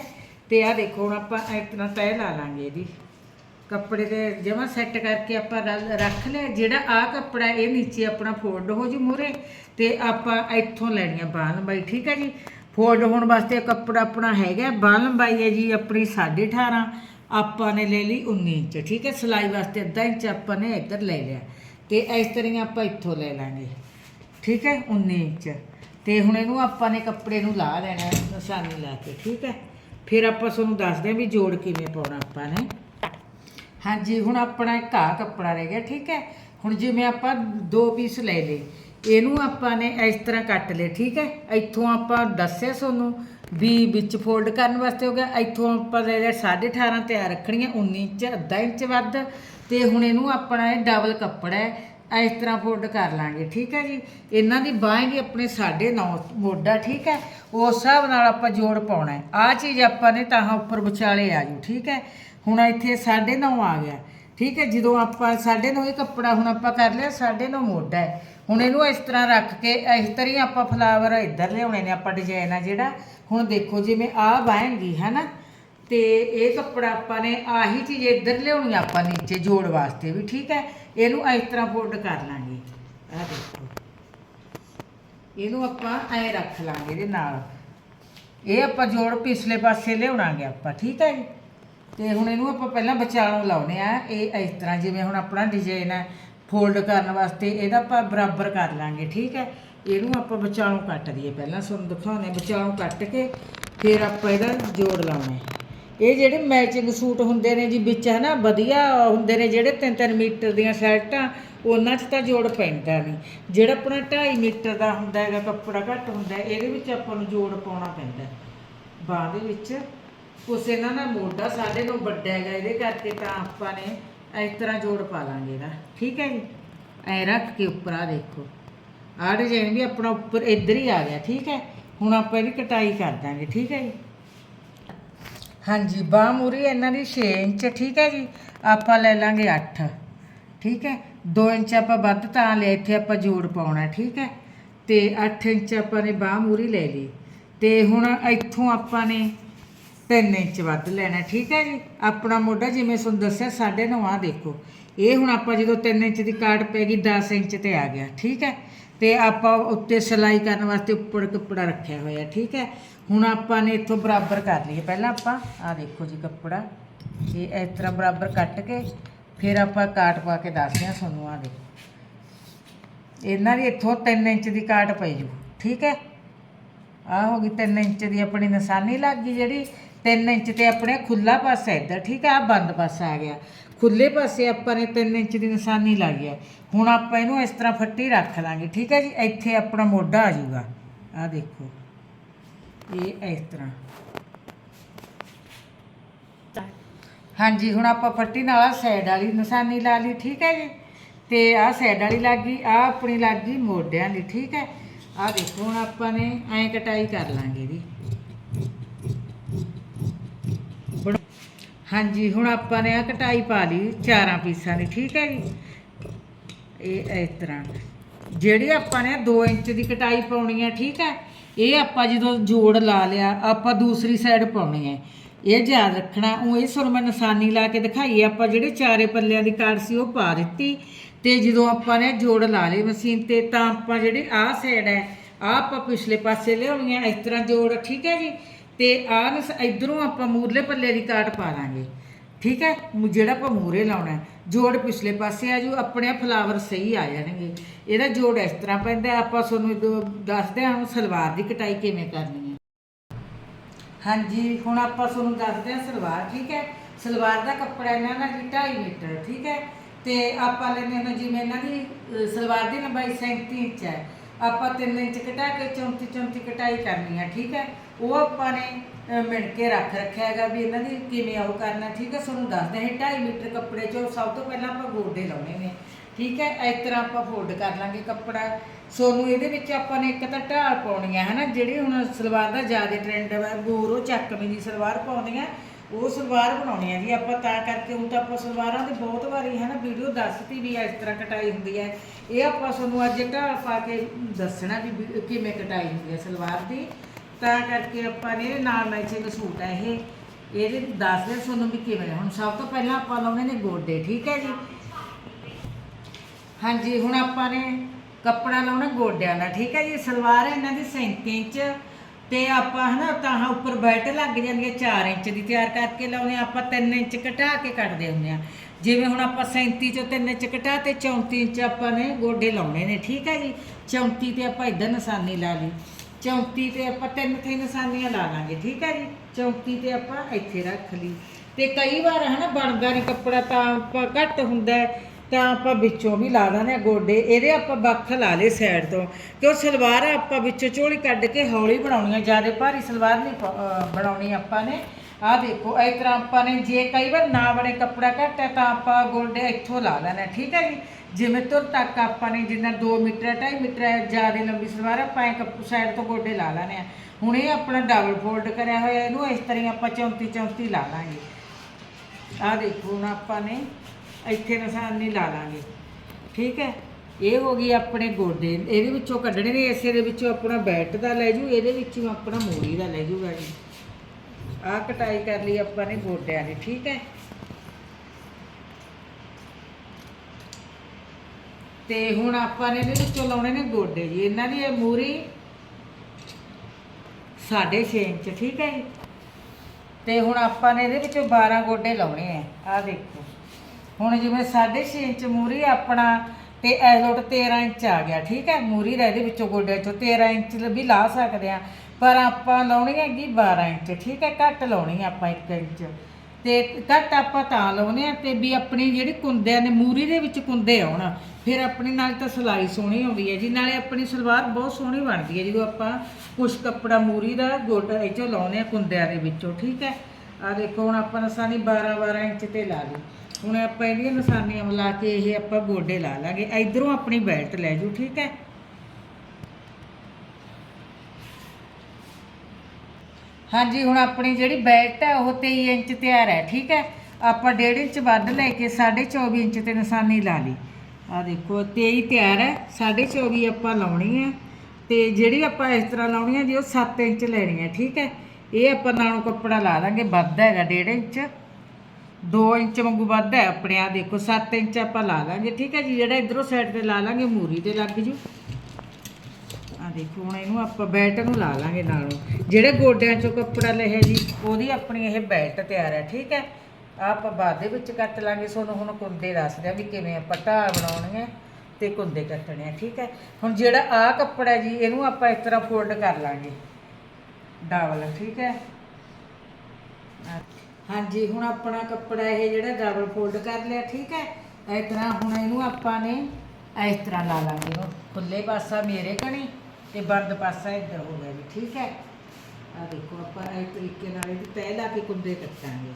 ਤੇ ਆਹ ਦੇਖੋ, ਹੁਣ ਆਪਾਂ ਇਸ ਤਰ੍ਹਾਂ ਤੈਅ ਲਾ ਲਾਂਗੇ ਇਹਦੀ। ਕੱਪੜੇ ਦੇ ਜਮਾ ਸੈੱਟ ਕਰਕੇ ਆਪਾਂ ਰਲ- ਰੱਖ ਲਿਆ। ਜਿਹੜਾ ਆ ਕੱਪੜਾ ਇਹ ਨੀਚੇ ਆਪਣਾ ਫੋਲਡ ਹੋ ਜੂ ਮੂਰੇ ਤੇ ਆਪਾਂ ਇੱਥੋਂ ਲੈਣੀ ਆ ਬਾਹ ਲੰਬਾਈ, ਠੀਕ ਹੈ ਜੀ? ਫੋਲਡ ਹੋਣ ਵਾਸਤੇ ਕੱਪੜਾ ਆਪਣਾ ਹੈਗਾ, ਬਾਹ ਲੰਬਾਈ ਹੈ ਜੀ ਆਪਣੀ 18.5 ਆਪਾਂ ਨੇ ਲੈ ਲਈ 19 ਇੰਚ, ਠੀਕ ਹੈ ਸਿਲਾਈ ਵਾਸਤੇ ਅੱਧਾ ਇੰਚ ਆਪਾਂ ਨੇ ਇੱਧਰ ਲੈ ਲਿਆ। ਤੇ ਇਸ ਤਰ੍ਹਾਂ ਆਪਾਂ ਇੱਥੋਂ ਲੈ ਲਾਂਗੇ, ਠੀਕ ਹੈ 19 ਇੰਚ। ਤੇ ਹੁਣ ਇਹਨੂੰ ਆਪਾਂ ਨੇ ਕੱਪੜੇ ਨੂੰ ਲਾ ਲੈਣਾ ਹੈ ਨਿਸ਼ਾਨੀ ਲਾ ਕੇ, ਠੀਕ ਹੈ ਫਿਰ ਆਪਾਂ ਤੁਹਾਨੂੰ ਦੱਸਦੇ ਹਾਂ ਵੀ ਜੋੜ ਕਿਵੇਂ ਪਾਉਣਾ ਆਪਾਂ ਨੇ। ਹਾਂਜੀ, ਹੁਣ ਆਪਣਾ ਇੱਕ ਆਹ ਕੱਪੜਾ ਰਹਿ ਗਿਆ, ਠੀਕ ਹੈ? ਹੁਣ ਜਿਵੇਂ ਆਪਾਂ ਦੋ ਪੀਸ ਲੈ ਲਏ, ਇਹਨੂੰ ਆਪਾਂ ਨੇ ਇਸ ਤਰ੍ਹਾਂ ਕੱਟ ਲਏ, ਠੀਕ ਹੈ? ਇੱਥੋਂ ਆਪਾਂ ਦੱਸਿਆ ਤੁਹਾਨੂੰ ਵੀ ਵਿੱਚ ਫੋਲਡ ਕਰਨ ਵਾਸਤੇ ਹੋ ਗਿਆ, ਇੱਥੋਂ ਆਪਾਂ ਲੈ ਲਿਆ 18.5 ਤਿਆਰ ਰੱਖਣੀਆਂ 19 ਇੰਚ, ਅੱਧਾ ਇੰਚ ਵੱਧ, ਤੇ ਹੁਣ ਇਹਨੂੰ ਆਪਣਾ ਇਹ ਡਬਲ ਕੱਪੜਾ ਹੈ, ਇਸ ਤਰ੍ਹਾਂ ਫੋਲਡ ਕਰ ਲਾਂਗੇ, ਠੀਕ ਹੈ ਜੀ? ਇਹਨਾਂ ਦੀ ਬਾਂਹ ਵੀ ਆਪਣੇ 9.5 ਮੋਢਾ, ਠੀਕ ਹੈ? ਉਸ ਹਿਸਾਬ ਨਾਲ ਆਪਾਂ ਜੋੜ ਪਾਉਣਾ ਹੈ। ਆ ਚੀਜ਼ ਆਪਾਂ ਨੇ ਤਾਂ ਉੱਪਰ ਵਿਚਾਲੇ ਆ ਜੂ ਠੀਕ ਹੈ? ਹੁਣ ਇੱਥੇ 9.5 ਆ ਗਿਆ। ਠੀਕ ਹੈ, ਜਦੋਂ ਆਪਾਂ 9.5 ਇਹ ਕੱਪੜਾ ਹੁਣ ਆਪਾਂ ਕਰ ਲਿਆ 9.5 ਮੋਢਾ ਹੈ। ਹੁਣ ਇਹਨੂੰ ਇਸ ਤਰ੍ਹਾਂ ਰੱਖ ਕੇ, ਇਸ ਤਰ੍ਹਾਂ ਹੀ ਆਪਾਂ ਫਲਾਵਰ ਇੱਧਰ ਲਿਆਉਣੇ ਨੇ, ਆਪਾਂ ਡਿਜ਼ਾਈਨ ਆ ਜਿਹੜਾ। ਹੁਣ ਦੇਖੋ ਜਿਵੇਂ ਆ ਬਾਹਣਗੀ ਹੈ ਤੇ ਇਹ ਕੱਪੜਾ ਆਪਾਂ ਨੇ ਆਹੀ ਚੀਜ਼ ਇੱਧਰ ਲਿਆਉਣੀ ਆਪਾਂ ਨੀਚੇ ਜੋੜ ਵਾਸਤੇ ਵੀ, ਠੀਕ ਹੈ? ਇਹਨੂੰ ਇਸ ਤਰ੍ਹਾਂ ਫੋਲਡ ਕਰ ਲਾਂਗੇ। ਆਹ ਦੇਖੋ। ਇਹਨੂੰ ਆਪਾਂ ਐ ਰੱਖ ਲਾਂਗੇ ਇਹਦੇ ਨਾਲ। ਇਹ ਆਪਾਂ ਜੋੜ ਪਿਛਲੇ ਪਾਸੇ ਲਿਆਉਣਾਗੇ ਆਪਾਂ, ਠੀਕ ਹੈ ਜੀ? ਤੇ ਹੁਣ ਇਹਨੂੰ ਆਪਾਂ ਪਹਿਲਾਂ ਵਿਚਾਲੋਂ ਲਾਉਣੇ ਆ ਇਹ ਇਸ ਤਰ੍ਹਾਂ ਜਿਵੇਂ ਹੁਣ ਆਪਣਾ ਡਿਜ਼ਾਈਨ ਹੈ ਫੋਲਡ ਕਰਨ ਵਾਸਤੇ ਇਹਦਾ ਆਪਾਂ ਬਰਾਬਰ ਕਰ ਲਾਂਗੇ, ਠੀਕ ਹੈ? ਇਹਨੂੰ ਆਪਾਂ ਵਿਚਾਲੋਂ ਕੱਟ ਦਈਏ ਪਹਿਲਾਂ, ਤੁਹਾਨੂੰ ਦਿਖਾਉਂਦੇ ਹਾਂ ਵਿਚਾਲੋਂ ਕੱਟ ਕੇ ਫਿਰ ਆਪਾਂ ਇਹਦਾ ਜੋੜ ਲਾਉਣਾ ਇਹ ਜਿਹੜੇ ਮੈਚਿੰਗ ਸੂਟ ਹੁੰਦੇ ਨੇ ਜੀ ਵਿੱਚ ਹੈ ਨਾ ਵਧੀਆ ਹੁੰਦੇ ਨੇ ਜਿਹੜੇ 3-3 ਮੀਟਰ ਦੀਆਂ ਸ਼ਰਟਾਂ, ਉਹਨਾਂ 'ਚ ਤਾਂ ਜੋੜ ਪੈਂਦਾ ਨਹੀਂ। ਜਿਹੜਾ ਆਪਣਾ 2.5 ਮੀਟਰ ਦਾ ਹੁੰਦਾ ਹੈਗਾ ਕੱਪੜਾ ਘੱਟ ਹੁੰਦਾ, ਇਹਦੇ ਵਿੱਚ ਆਪਾਂ ਨੂੰ ਜੋੜ ਪਾਉਣਾ ਪੈਂਦਾ ਬਾਅਦ ਦੇ ਵਿੱਚ ਕੁਛ ਇਹਨਾਂ ਦਾ ਮੋਢਾ ਸਾਡੇ ਨੂੰ ਵੱਡਾ ਹੈਗਾ, ਇਹਦੇ ਕਰਕੇ ਤਾਂ ਆਪਾਂ ਨੇ ਇਸ ਤਰ੍ਹਾਂ ਜੋੜ ਪਾ ਲਾਂਗੇ ਇਹਦਾ। ਠੀਕ ਹੈ ਜੀ? ਐ ਰੱਖ ਕੇ ਉੱਪਰ ਆ ਦੇਖੋ। ਆਹ ਡਿਜ਼ਾਈਨ ਵੀ ਆਪਣਾ ਉੱਪਰ ਇੱਧਰ ਹੀ ਆ ਗਿਆ, ਠੀਕ ਹੈ? ਹੁਣ ਆਪਾਂ ਇਹਦੀ ਕਟਾਈ ਕਰ ਦਾਂਗੇ, ਠੀਕ ਹੈ ਜੀ? ਹਾਂਜੀ, ਬਾਹ ਮੂਰੀ ਇਹਨਾਂ ਦੀ 6 ਇੰਚ, ਠੀਕ ਹੈ ਜੀ? ਆਪਾਂ ਲੈ ਲਾਂਗੇ 8 ਠੀਕ ਹੈ? 2 ਇੰਚ ਆਪਾਂ ਵੱਧ ਤਾਂ ਲਿਆ, ਇੱਥੇ ਆਪਾਂ ਜੋੜ ਪਾਉਣਾ, ਠੀਕ ਹੈ? ਤੇ 8 ਇੰਚ ਆਪਾਂ ਨੇ ਬਾਹ ਮੂਰੀ ਲੈ ਲਈ। ਤੇ ਹੁਣ ਇੱਥੋਂ ਆਪਾਂ ਨੇ 3 ਇੰਚ ਵੱਧ ਲੈਣਾ, ਠੀਕ ਹੈ ਜੀ? ਆਪਣਾ ਮੋਢਾ ਜਿਵੇਂ ਤੁਹਾਨੂੰ ਦੱਸਿਆ 9.5 ਆ ਦੇਖੋ। ਇਹ ਹੁਣ ਆਪਾਂ ਜਦੋਂ 3 ਇੰਚ ਦੀ ਕਾਟ ਪੈ ਗਈ 10 ਇੰਚ ਤੇ ਆ ਗਿਆ, ਠੀਕ ਹੈ? ਤੇ ਆਪਾਂ ਉੱਤੇ ਸਿਲਾਈ ਕਰਨ ਵਾਸਤੇ ਉੱਪਰ ਕੱਪੜਾ ਰੱਖਿਆ ਹੋਇਆ, ਠੀਕ ਹੈ? ਹੁਣ ਆਪਾਂ ਨੇ ਇੱਥੋਂ ਬਰਾਬਰ ਕਰ ਲਈਏ। ਪਹਿਲਾਂ ਆਪਾਂ, ਆ ਦੇਖੋ ਜੀ ਕੱਪੜਾ। ਇਹ ਇਸ ਤਰ੍ਹਾਂ ਬਰਾਬਰ ਕੱਟ ਕੇ ਫਿਰ ਆਪਾਂ ਕਾਟ ਪਾ ਕੇ ਦੱਸਦੇ ਹਾਂ ਤੁਹਾਨੂੰ, ਆ ਦੇਖੋ। ਇਹਨਾਂ ਦੀ ਇੱਥੋਂ 3 ਇੰਚ ਦੀ ਕਾਟ ਪਈ ਜੂ, ਠੀਕ ਹੈ? ਆ ਹੋ ਗਈ 3 ਇੰਚ ਦੀ, ਆਪਣੀ ਨਿਸ਼ਾਨੀ ਲੱਗ ਗਈ ਜਿਹੜੀ। 3 ਇੰਚ ਤੇ ਆਪਣੇ ਖੁੱਲਾ ਪਾਸਾ ਇੱਧਰ, ਠੀਕ ਹੈ ਆ ਬੰਦ ਪਾਸਾ ਆ ਗਿਆ। ਖੁੱਲੇ ਪਾਸੇ ਆਪਾਂ ਨੇ 3 ਇੰਚ ਦੀ ਨਿਸ਼ਾਨੀ ਲਾਈ ਹੈ। ਹੁਣ ਆਪਾਂ ਇਹਨੂੰ ਇਸ ਤਰ੍ਹਾਂ ਫੱਟੀ ਰੱਖ ਲਾਂਗੇ, ਠੀਕ ਹੈ ਜੀ, ਇੱਥੇ ਆਪਣਾ ਮੋਢਾ ਆ ਜਾਊਗਾ। ਆ ਦੇਖੋ, ਇਹ ਇਸ ਤਰ੍ਹਾਂ। ਹਾਂਜੀ, ਹੁਣ ਆਪਾਂ ਫੱਟੀ ਨਾਲ ਆਹ ਸਾਈਡ ਵਾਲੀ ਨਿਸ਼ਾਨੀ ਲਾ ਲਈ, ਠੀਕ ਹੈ ਜੀ। ਤੇ ਆਹ ਸਾਈਡ ਵਾਲੀ ਲੱਗ ਗਈ ਆ ਆਪਣੀ ਲੱਗ ਗਈ ਮੋਢਿਆਂ ਦੀ, ਠੀਕ ਹੈ। ਆ ਦੇਖੋ, ਹੁਣ ਆਪਾਂ ਨੇ ਐਂ ਕਟਾਈ ਕਰ ਲਾਂਗੇ ਇਹਦੀ ਬਣ- ਹਾਂਜੀ, ਹੁਣ ਆਪਾਂ ਨੇ ਆ ਕਟਾਈ ਪਾ ਲਈ ਚਾਰਾਂ ਪੀਸਾਂ ਦੀ, ਠੀਕ ਹੈ ਜੀ? ਇਹ ਇਸ ਤਰ੍ਹਾਂ। ਜਿਹੜੀ ਆਪਾਂ ਨੇ 2 ਇੰਚ ਦੀ ਕਟਾਈ ਪਾਉਣੀ ਹੈ, ਠੀਕ ਹੈ? ਇਹ ਆਪਾਂ ਜਦੋਂ ਜੋੜ ਲਾ ਲਿਆ, ਆਪਾਂ ਦੂਸਰੀ ਸਾਈਡ ਪਾਉਣੀ ਹੈ। ਇਹ ਯਾਦ ਰੱਖਣਾ, ਉਹ ਇਹ ਸੁਰ ਮੈਂ ਨਿਸ਼ਾਨੀ ਲਾ ਕੇ ਦਿਖਾਈ ਆਪਾਂ ਜਿਹੜੇ ਚਾਰੇ ਪੱਲਿਆਂ ਦੀ ਕਾਟ ਸੀ, ਉਹ ਪਾ ਦਿੱਤੀ। ਤੇ ਜਦੋਂ ਆਪਾਂ ਨੇ ਜੋੜ ਲਾ ਲਏ ਮਸ਼ੀਨ ਤੇ, ਤਾਂ ਆਪਾਂ ਜਿਹੜੇ ਆਹ ਸਾਈਡ ਹੈ, ਆਹ ਆਪਾਂ ਪਿਛਲੇ ਪਾਸੇ ਲਿਆਉਣੀ ਹੈ, ਇਸ ਤਰ੍ਹਾਂ ਜੋੜ, ਠੀਕ ਹੈ ਜੀ? ਤੇ ਆਹ ਇਧਰੋਂ ਆਪਾਂ ਮੂਰਲੇ ਪੱਲੇ ਦੀ ਕਾਟ ਪਾ ਲਾਂਗੇ ਠੀਕ ਹੈ? ਜਿਹੜਾ ਆਪਾਂ ਮੂਰੇ ਲਾਉਣਾ ਜੋੜ ਪਿਛਲੇ ਪਾਸੇ ਆ ਜੂ ਆਪਣੇ ਫਲਾਵਰ ਸਹੀ ਆ ਜਾਣਗੇ। ਇਹਦਾ ਜੋੜ ਇਸ ਤਰ੍ਹਾਂ ਪੈਂਦਾ ਆਪਾਂ ਤੁਹਾਨੂੰ ਦੱਸਦੇ ਹਾਂ ਸਲਵਾਰ ਦੀ ਕਟਾਈ ਕਿਵੇਂ ਕਰਨੀ ਹੈ। ਹਾਂਜੀ, ਹੁਣ ਆਪਾਂ ਤੁਹਾਨੂੰ ਦੱਸਦੇ ਹਾਂ ਸਲਵਾਰ, ਠੀਕ ਹੈ? ਸਲਵਾਰ ਦਾ ਕੱਪੜਾ ਇਹਨਾਂ ਦਾ ਜੀ 2.5 ਮੀਟਰ, ਠੀਕ ਹੈ? ਤੇ ਆਪਾਂ ਲੈਣੇ ਹਾਂ ਜਿਵੇਂ ਇਹਨਾਂ ਦੀ ਸਲਵਾਰ ਦੀ ਲੰਬਾਈ 37 ਇੰਚ ਹੈ। ਆਪਾਂ 3 ਇੰਚ ਘਟਾ ਕੇ 34 34 ਕਟਾਈ ਕਰਨੀ ਹੈ, ਠੀਕ ਹੈ? ਉਹ ਆਪਾਂ ਨੇ ਅ, ਮਿਣ ਕੇ ਰੱਖ ਰੱਖਿਆ ਹੈਗਾ ਵੀ ਇਹਨਾਂ ਦੀ ਕਿਵੇਂ ਉਹ ਕਰਨਾ ਠੀਕ ਹੈ? ਤੁਹਾਨੂੰ ਦੱਸਦੇ ਹਾਂ 2.5 ਮੀਟਰ ਕੱਪੜੇ ਚੋਂ ਸਭ ਤੋਂ ਪਹਿਲਾਂ ਆਪਾਂ ਗੋਡੇ ਲਾਉਣੇ ਨੇ ਠੀਕ ਹੈ? ਇਸ ਤਰ੍ਹਾਂ ਆਪਾਂ ਫੋਲਡ ਕਰ ਲਾਂਗੇ ਕੱਪੜਾ। ਸੋਨੂੰ ਇਹਦੇ ਵਿੱਚ ਆਪਾਂ ਨੇ ਇੱਕ ਤਾਂ ਢਾਲ ਪਾਉਣੀ ਹੈ ਹਨਾ? ਜਿਹੜੀ ਹੁਣ ਸਲਵਾਰ ਦਾ ਜ਼ਿਆਦਾ ਟ੍ਰੈਂਡ ਹੈ ਗੋਰੋ ਚੱਕਵੀਂ ਦੀ ਸਲਵਾਰ ਪਾਉਂਦੀਆਂ ਉਹ ਸਲਵਾਰ ਬਣਾਉਣੀ ਹੈ ਜੀ। ਆਪਾਂ ਤਾਂ ਕਰਕੇ ਹੁਣ ਤਾਂ ਆਪਾਂ ਸਲਵਾਰਾਂ ਦੇ ਬਹੁਤ ਵਾਰੀ ਹੈ ਨਾ ਵੀਡੀਓ ਦੱਸਤੀ ਵੀ ਇਸ ਤਰ੍ਹਾਂ ਕਟਾਈ ਹੁੰਦੀ ਹੈ। ਇਹ ਆਪਾਂ ਤੁਹਾਨੂੰ ਅੱਜ ਢਾਲ ਪਾ ਕੇ ਦੱਸਣਾ ਵੀ ਵੀ ਕਿਵੇਂ ਕਟਾਈ ਹੁੰਦੀ ਹੈ ਸਲਵਾਰ ਦੀ। ਤਾਂ ਕਰਕੇ ਆਪਾਂ ਨੇ ਨਾਲ ਮੈਚਿੰਗ ਸੂਟ ਹੈ ਇਹ। ਇਹਦੇ ਦੱਸਦੇ ਤੁਹਾਨੂੰ ਵੀ ਕਿਵੇਂ ਹੁਣ ਸਭ ਤੋਂ ਪਹਿਲਾਂ ਆਪਾਂ ਲਾਉਣੇ ਨੇ ਗੋਡੇ, ਠੀਕ ਹੈ ਜੀ? ਹਾਂਜੀ, ਹੁਣ ਆਪਾਂ ਨੇ ਕੱਪੜਾ ਲਾਉਣਾ ਗੋਡਿਆਂ ਦਾ, ਠੀਕ ਹੈ ਜੀ? ਸਲਵਾਰ ਹੈ ਇਹਨਾਂ ਦੀ 37 ਇੰਚ ਤੇ ਆਪਾਂ ਹਨਾ ਤਾਂ ਉੱਪਰ ਬੈਲਟ ਲੱਗ ਜਾਂਦੀ ਹੈ 4 ਇੰਚ ਦੀ। ਤਿਆਰ ਕਰਕੇ ਲਾਉਨੇ ਆ, ਆਪਾਂ 3 ਇੰਚ ਘਟਾ ਕੇ ਕੱਟਦੇ ਹੁੰਦੇ ਆ। ਜਿਵੇਂ ਹੁਣ ਆਪਾਂ 37 ਚੋਂ 3 ਇੰਚ ਘਟਾ ਤੇ 34 ਇੰਚ ਆਪਾਂ ਨੇ ਗੋਡੇ ਲਾਉਣੇ ਨੇ, ਠੀਕ ਹੈ ਜੀ? 34 ਤੇ ਆਪਾਂ ਇਧਰ ਨਿਸ਼ਾਨੀ ਲਾ ਲਈ। 34 ਤੇ ਆਪਾਂ ਤਿੰਨ ਤਿੰਨ ਨਿਸ਼ਾਨੀਆਂ ਲਾ ਲਾਂਗੇ, ਠੀਕ ਹੈ ਜੀ? 34 ਤੇ ਆਪਾਂ ਇੱਥੇ ਰੱਖ ਲਈ। ਤੇ ਕਈ ਵਾਰ ਹਨਾ ਬਣਦਾ ਨਹੀਂ ਕੱਪੜਾ, ਤਾਂ ਆਪਾਂ ਘੱਟ ਹੁੰਦਾ ਤਾਂ ਆਪਾਂ ਵਿੱਚੋਂ ਵੀ ਲਾ ਦਾਂਗੇ ਗੋਡੇ। ਇਹਦੇ ਆਪਾਂ ਵੱਖ ਲਾ ਲੇ ਸਾਈਡ ਤੋਂ। ਕਿਉਂ ਸਲਵਾਰ ਆਪਾਂ ਵਿੱਚੋਂ ਝੋਲੀ ਕੱਢ ਕੇ ਹੌਲੀ ਬਣਾਉਣੀ ਹੈ ਜ਼ਿਆਦਾ ਭਾਰੀ ਸਲਵਾਰ ਨਹੀਂ ਬਣਾਉਣੀ ਆਪਾਂ ਨੇ। ਆਹ ਦੇਖੋ, ਇਸ ਤਰ੍ਹਾਂ ਆਪਾਂ ਨੇ, ਜੇ ਕਈ ਵਾਰ ਨਾ ਬਣੇ ਕੱਪੜਾ ਘੱਟ ਹੈ, ਤਾਂ ਆਪਾਂ ਗੋਡੇ ਇੱਥੋਂ ਲਾ ਲੈਣਾ ਠੀਕ ਹੈ ਜੀ? ਜਿਵੇਂ ਤੁਰ ਤੱਕ ਆਪਾਂ ਨੇ ਜਿੰਨਾ 2 ਮੀਟਰ 2.5 ਮੀਟਰ ਹੈ ਜ਼ਿਆਦਾ ਲੰਬੀ ਸਲਵਾਰ ਆ, ਆਪਾਂ ਇੱਕ ਸਾਈਡ ਤੋਂ ਗੋਡੇ ਲਾ ਲੈਣੇ ਆ। ਹੁਣ ਇਹ ਆਪਣਾ ਡਬਲ ਫੋਲਡ ਕਰਿਆ ਹੋਇਆ ਇਹਨੂੰ ਇਸ ਤਰ੍ਹਾਂ ਹੀ ਆਪਾਂ 34 34 ਲਾ ਲਾਂਗੇ। ਆਹ ਦੇਖੋ ਹੁਣ ਆਪਾਂ ਨੇ ਇੱਥੇ ਨਿਸ਼ਾਨੀ ਲਾ ਲਾਂਗੇ। ਠੀਕ ਹੈ? ਇਹ ਹੋ ਗਈ ਆਪਣੇ ਗੋਡੇ। ਇਹਦੇ ਵਿੱਚੋਂ ਕੱਢਣੇ ਨੇ ਇਸੇ ਦੇ ਵਿੱਚੋਂ ਆਪਣਾ ਬੈਟ ਦਾ ਲੈ ਜੂ ਇਹਦੇ ਵਿੱਚੋਂ ਆਪਣਾ ਮੋਰੀ ਦਾ ਲੈ ਜੂਗਾ ਜੀ ਆਹ ਕਟਾਈ ਕਰ ਲਈ ਆਪਾਂ ਨੇ ਗੋਡਿਆਂ ਦੀ ਠੀਕ ਹੈ? ਤੇ ਹੁਣ ਆਪਾਂ ਨੇ ਇਹਦੇ ਵਿੱਚੋਂ ਲਾਉਣੇ ਨੇ ਗੋਡੇ ਜੀ। ਇਹਨਾਂ ਦੀ ਇਹ ਮੂਰੀ 6.5 ਇੰਚ, ਠੀਕ ਹੈ ਜੀ? ਤੇ ਹੁਣ ਆਪਾਂ ਨੇ ਇਹਦੇ ਵਿੱਚੋਂ 12 ਗੋਡੇ ਲਾਉਣੇ ਆ ਆਹ ਦੇਖੋ। ਹੁਣ ਜਿਵੇਂ 6.5 ਇੰਚ ਮੂਰੀ ਆਪਣਾ ਤੇ ਐਲੋਟ 13 ਇੰਚ ਆ ਗਿਆ, ਠੀਕ ਹੈ? ਮੂਰੀ ਦਾ ਇਹਦੇ ਵਿੱਚੋਂ ਗੋਡੇ ਚੋਂ 13 ਇੰਚ ਵੀ ਲਾ ਸਕਦੇ ਆ। ਪਰ ਆਪਾਂ ਲਾਉਣੀ ਹੈਗੀ 12 ਇੰਚ, ਠੀਕ ਹੈ? ਘੱਟ ਲਾਉਣੀ ਆ ਆਪਾਂ 1 ਇੰਚ। ਤੇ ਘੱਟ ਆਪਾਂ ਤਾਂ ਲਾਉਨੇ ਆ ਤੇ ਵੀ ਆਪਣੀ ਜਿਹੜੀ ਕੁੰਦਿਆਂ ਨੇ ਮੂਰੀ ਦੇ ਵਿੱਚ ਕੁੰਦੇ ਆਉਣਾ, ਫਿਰ ਆਪਣੀ ਨਾਲ ਤਾਂ ਸਿਲਾਈ ਸੋਹਣੀ ਹੁੰਦੀ ਹੈ ਜੀ, ਨਾਲੇ ਆਪਣੀ ਸਲਵਾਰ ਬਹੁਤ ਸੋਹਣੀ ਬਣਦੀ ਹੈ ਜਦੋਂ ਆਪਾਂ ਕੁਛ ਕੱਪੜਾ ਮੂਰੀ ਦਾ ਗੋਡਾ ਇਹ ਚੋਂ ਲਾਉਨੇ ਆ ਕੁੰਦਿਆਂ ਦੇ ਵਿੱਚੋਂ, ਠੀਕ ਹੈ? ਆ ਦੇਖੋ, ਹੁਣ ਆਪਾਂ ਨਿਸ਼ਾਨੀ 12 12 ਇੰਚ ਤੇ ਲਾ ਲਈ। ਹੁਣ ਆਪਾਂ ਇਹਦੀਆਂ ਨਿਸ਼ਾਨੀਆਂ ਮਿਲਾ ਕੇ ਇਹ ਆਪਾਂ ਗੋਡੇ ਲਾ ਲਾਂਗੇ, ਇਧਰੋਂ ਆਪਣੀ ਬੈਲਟ ਲੈ ਜੂ ਠੀਕ ਹੈ? ਹਾਂਜੀ, ਹੁਣ ਆਪਣੀ ਜਿਹੜੀ ਬੈਲਟ ਹੈ, ਉਹ 23 ਇੰਚ ਤਿਆਰ ਹੈ, ਠੀਕ ਹੈ? ਆਪਾਂ 1.5 ਇੰਚ ਵੱਧ ਲੈ ਕੇ 24.5 ਇੰਚ ਤੇ ਨਿਸ਼ਾਨੀ ਲਾ ਲਈ। ਆ ਦੇਖੋ 23 ਤਿਆਰ ਹੈ 24.5 ਆਪਾਂ ਲਾਉਣੀ ਹੈ ਤੇ ਜਿਹੜੀ ਆਪਾਂ ਇਸ ਤਰ੍ਹਾਂ ਲਾਉਣੀ ਹੈ ਜੀ, ਉਹ 7 ਇੰਚ ਲੈਣੀ ਹੈ, ਠੀਕ ਹੈ? ਇਹ ਆਪਾਂ ਨਾਲੋਂ ਕੱਪੜਾ ਲਾ ਦਾਂਗੇ, ਵੱਧ ਹੈਗਾ 1.5 ਇੰਚ। 2 ਇੰਚ ਵਾਂਗੂ ਵੱਧ ਹੈ ਆਪਣੇ ਆ ਦੇਖੋ 7 ਇੰਚ ਆਪਾਂ ਲਾ ਲਾਂਗੇ ਠੀਕ ਹੈ ਜੀ? ਜਿਹੜਾ ਇਧਰੋਂ ਸਾਈਡ ਤੇ ਲਾ ਲਾਂਗੇ, ਮੂਰੀ ਤੇ ਲੱਗ ਜੂ। ਦੇਖੋ, ਹੁਣ ਇਹਨੂੰ ਆਪਾਂ ਬੈਲਟ ਨੂੰ ਲਾ ਲਾਂਗੇ ਨਾਲੋਂ। ਜਿਹੜੇ ਗੋਡਿਆਂ ਚੋਂ ਕੱਪੜਾ ਲਿਆ ਜੀ, ਉਹਦੀ ਆਪਣੀ ਇਹ ਬੈਲਟ ਤਿਆਰ ਹੈ, ਠੀਕ ਹੈ? ਆਹ ਆਪਾਂ ਬਾਅਦ ਦੇ ਵਿੱਚ ਕੱਟ ਲਾਂਗੇ। ਤੁਹਾਨੂੰ ਹੁਣ ਕੁੰਦੇ ਦੱਸਦੇ ਆ ਵੀ ਕਿਵੇਂ ਆਪਾਂ ਢਾਹ ਬਣਾਉਣੀ ਹੈ ਤੇ ਕੁੰਦੇ ਕੱਟਣੇ ਆ ਠੀਕ ਹੈ? ਹੁਣ ਜਿਹੜਾ ਆ ਕੱਪੜਾ ਜੀ, ਇਹਨੂੰ ਆਪਾਂ ਇਸ ਤਰ੍ਹਾਂ ਫੋਲਡ ਕਰ ਲਾਂਗੇ। ਡਬਲ, ਠੀਕ ਹੈ? ਹਾਂਜੀ, ਹੁਣ ਆਪਣਾ ਕੱਪੜਾ ਇਹ ਜਿਹੜਾ ਡਬਲ ਫੋਲਡ ਕਰ ਲਿਆ, ਠੀਕ ਹੈ? ਇਸ ਤਰ੍ਹਾਂ ਹੁਣ ਇਹਨੂੰ ਆਪਾਂ ਨੇ ਇਸ ਤਰ੍ਹਾਂ ਲਾ ਲਾਂਗੇ ਇਹਨੂੰ। ਖੁੱਲੇ ਪਾਸਾ ਮੇਰੇ ਕਣੀ। ਤੇ ਬੰਦ ਪਾਸਾ ਇੱਧਰ ਹੋ ਗਿਆ ਜੀ, ਠੀਕ ਹੈ? ਆ ਦੇਖੋ, ਆਪਾਂ ਇਸ ਤਰੀਕੇ ਨਾਲ ਇਹਦੀ ਤਹਿ ਲਾ ਕੇ ਕੁੰਡੇ ਕੱਟਾਂਗੇ।